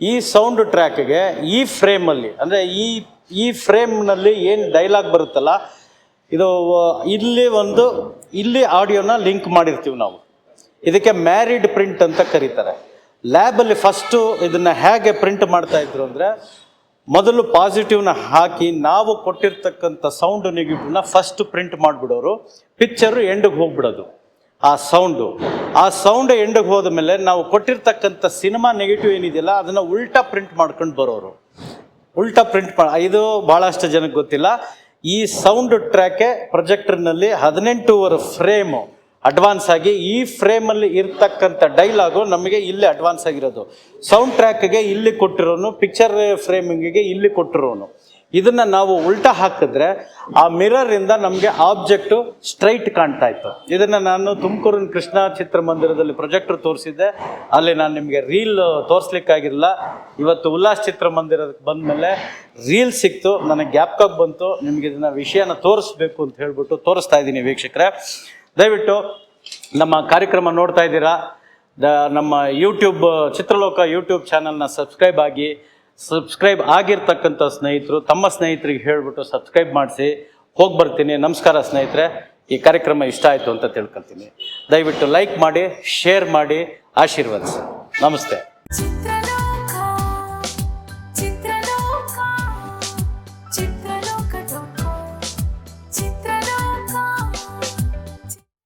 ಈ ಸೌಂಡ್ ಟ್ರ್ಯಾಕ್ಗೆ ಈ ಫ್ರೇಮಲ್ಲಿ ಅಂದರೆ ಈ ಈ ಫ್ರೇಮ್ನಲ್ಲಿ ಏನು ಡೈಲಾಗ್ ಬರುತ್ತಲ್ಲ, ಇದು ಇಲ್ಲಿ ಒಂದು, ಇಲ್ಲಿ ಆಡಿಯೋನ ಲಿಂಕ್ ಮಾಡಿರ್ತೀವಿ ನಾವು. ಇದಕ್ಕೆ ಮ್ಯಾರಿಡ್ ಪ್ರಿಂಟ್ ಅಂತ ಕರೀತಾರೆ. ಲ್ಯಾಬಲ್ಲಿ ಫಸ್ಟು ಇದನ್ನು ಹೇಗೆ ಪ್ರಿಂಟ್ ಮಾಡ್ತಾ ಇದ್ರು ಅಂದರೆ, ಮೊದಲು ಪಾಸಿಟಿವ್ನ ಹಾಕಿ ನಾವು ಕೊಟ್ಟಿರ್ತಕ್ಕಂಥ ಸೌಂಡ್ ನೆಗೆಟಿವ್ನ ಫಸ್ಟ್ ಪ್ರಿಂಟ್ ಮಾಡಿಬಿಡೋರು. ಪಿಕ್ಚರು ಎಂಡಿಗೆ ಹೋಗ್ಬಿಡೋದು. ಆ ಸೌಂಡು ಆ ಸೌಂಡ್ ಎಂಡಿಗೆ ಹೋದ ಮೇಲೆ ನಾವು ಕೊಟ್ಟಿರ್ತಕ್ಕಂಥ ಸಿನಿಮಾ ನೆಗೆಟಿವ್ ಏನಿದೆಯಲ್ಲ, ಅದನ್ನು ಉಲ್ಟಾ ಪ್ರಿಂಟ್ ಮಾಡ್ಕೊಂಡು ಬರೋರು. ಉಲ್ಟಾ ಪ್ರಿಂಟ್ ಮಾ ಇದು ಭಾಳಷ್ಟು ಜನಕ್ಕೆ ಗೊತ್ತಿಲ್ಲ. ಈ ಸೌಂಡ್ ಟ್ರ್ಯಾಕೆ ಪ್ರೊಜೆಕ್ಟರ್ನಲ್ಲಿ ಹದಿನೆಂಟೂವರೆ ಫ್ರೇಮು ಅಡ್ವಾನ್ಸ್ ಆಗಿ ಈ ಫ್ರೇಮಲ್ಲಿ ಇರ್ತಕ್ಕಂಥ ಡೈಲಾಗು ನಮಗೆ ಇಲ್ಲಿ ಅಡ್ವಾನ್ಸ್ ಆಗಿರೋದು. ಸೌಂಡ್ ಟ್ರ್ಯಾಕ್ಗೆ ಇಲ್ಲಿ ಕೊಟ್ಟಿರೋನು ಪಿಕ್ಚರ್ ಫ್ರೇಮಿಂಗಿಗೆ ಇಲ್ಲಿ ಕೊಟ್ಟಿರೋನು. ಇದನ್ನ ನಾವು ಉಲ್ಟಾ ಹಾಕಿದ್ರೆ ಆ ಮಿರರಿಂದ ನಮಗೆ ಆಬ್ಜೆಕ್ಟು ಸ್ಟ್ರೈಟ್ ಕಾಣ್ತಾ ಇತ್ತು. ಇದನ್ನ ನಾನು ತುಮಕೂರಿನ ಕೃಷ್ಣ ಚಿತ್ರಮಂದಿರದಲ್ಲಿ ಪ್ರೊಜೆಕ್ಟರ್ ತೋರಿಸಿದ್ದೆ. ಅಲ್ಲಿ ನಾನು ನಿಮಗೆ ರೀಲ್ ತೋರಿಸ್ಲಿಕ್ಕಾಗಿರಲಿಲ್ಲ ಇವತ್ತು ಉಲ್ಲಾಸ್ ಚಿತ್ರಮಂದಿರಕ್ಕೆ ಬಂದಮೇಲೆ ರೀಲ್ ಸಿಕ್ತು. ನನಗೆ ಗ್ಯಾಪ್ಕಾಗಿ ಬಂತು. ನಿಮಗೆ ಇದನ್ನ ವಿಷಯನ ತೋರಿಸ್ಬೇಕು ಅಂತ ಹೇಳ್ಬಿಟ್ಟು ತೋರಿಸ್ತಾ ಇದ್ದೀನಿ ವೀಕ್ಷಕರೇ. ದಯವಿಟ್ಟು ನಮ್ಮ ಕಾರ್ಯಕ್ರಮ ನೋಡ್ತಾ ಇದ್ದೀರಾ. ದ ನಮ್ಮ ಯೂಟ್ಯೂಬ್ ಚಿತ್ರಲೋಕ ಯೂಟ್ಯೂಬ್ ಚಾನಲ್ನ ಸಬ್ಸ್ಕ್ರೈಬ್ ಆಗಿ ಸಬ್ಸ್ಕ್ರೈಬ್ ಆಗಿರ್ತಕ್ಕಂಥ ಸ್ನೇಹಿತರು, ತಮ್ಮ ಸ್ನೇಹಿತರಿಗೆ ಹೇಳ್ಬಿಟ್ಟು ಸಬ್ಸ್ಕ್ರೈಬ್ ಮಾಡಿಸಿ ಹೋಗಿ ಬರ್ತೀನಿ. ನಮಸ್ಕಾರ ಸ್ನೇಹಿತರೆ. ಈ ಕಾರ್ಯಕ್ರಮ ಇಷ್ಟ ಆಯಿತು ಅಂತ ತಿಳ್ಕೊಳ್ತೀನಿ. ದಯವಿಟ್ಟು ಲೈಕ್ ಮಾಡಿ ಶೇರ್ ಮಾಡಿ, ಆಶೀರ್ವದಿಸಿ. ನಮಸ್ತೆ.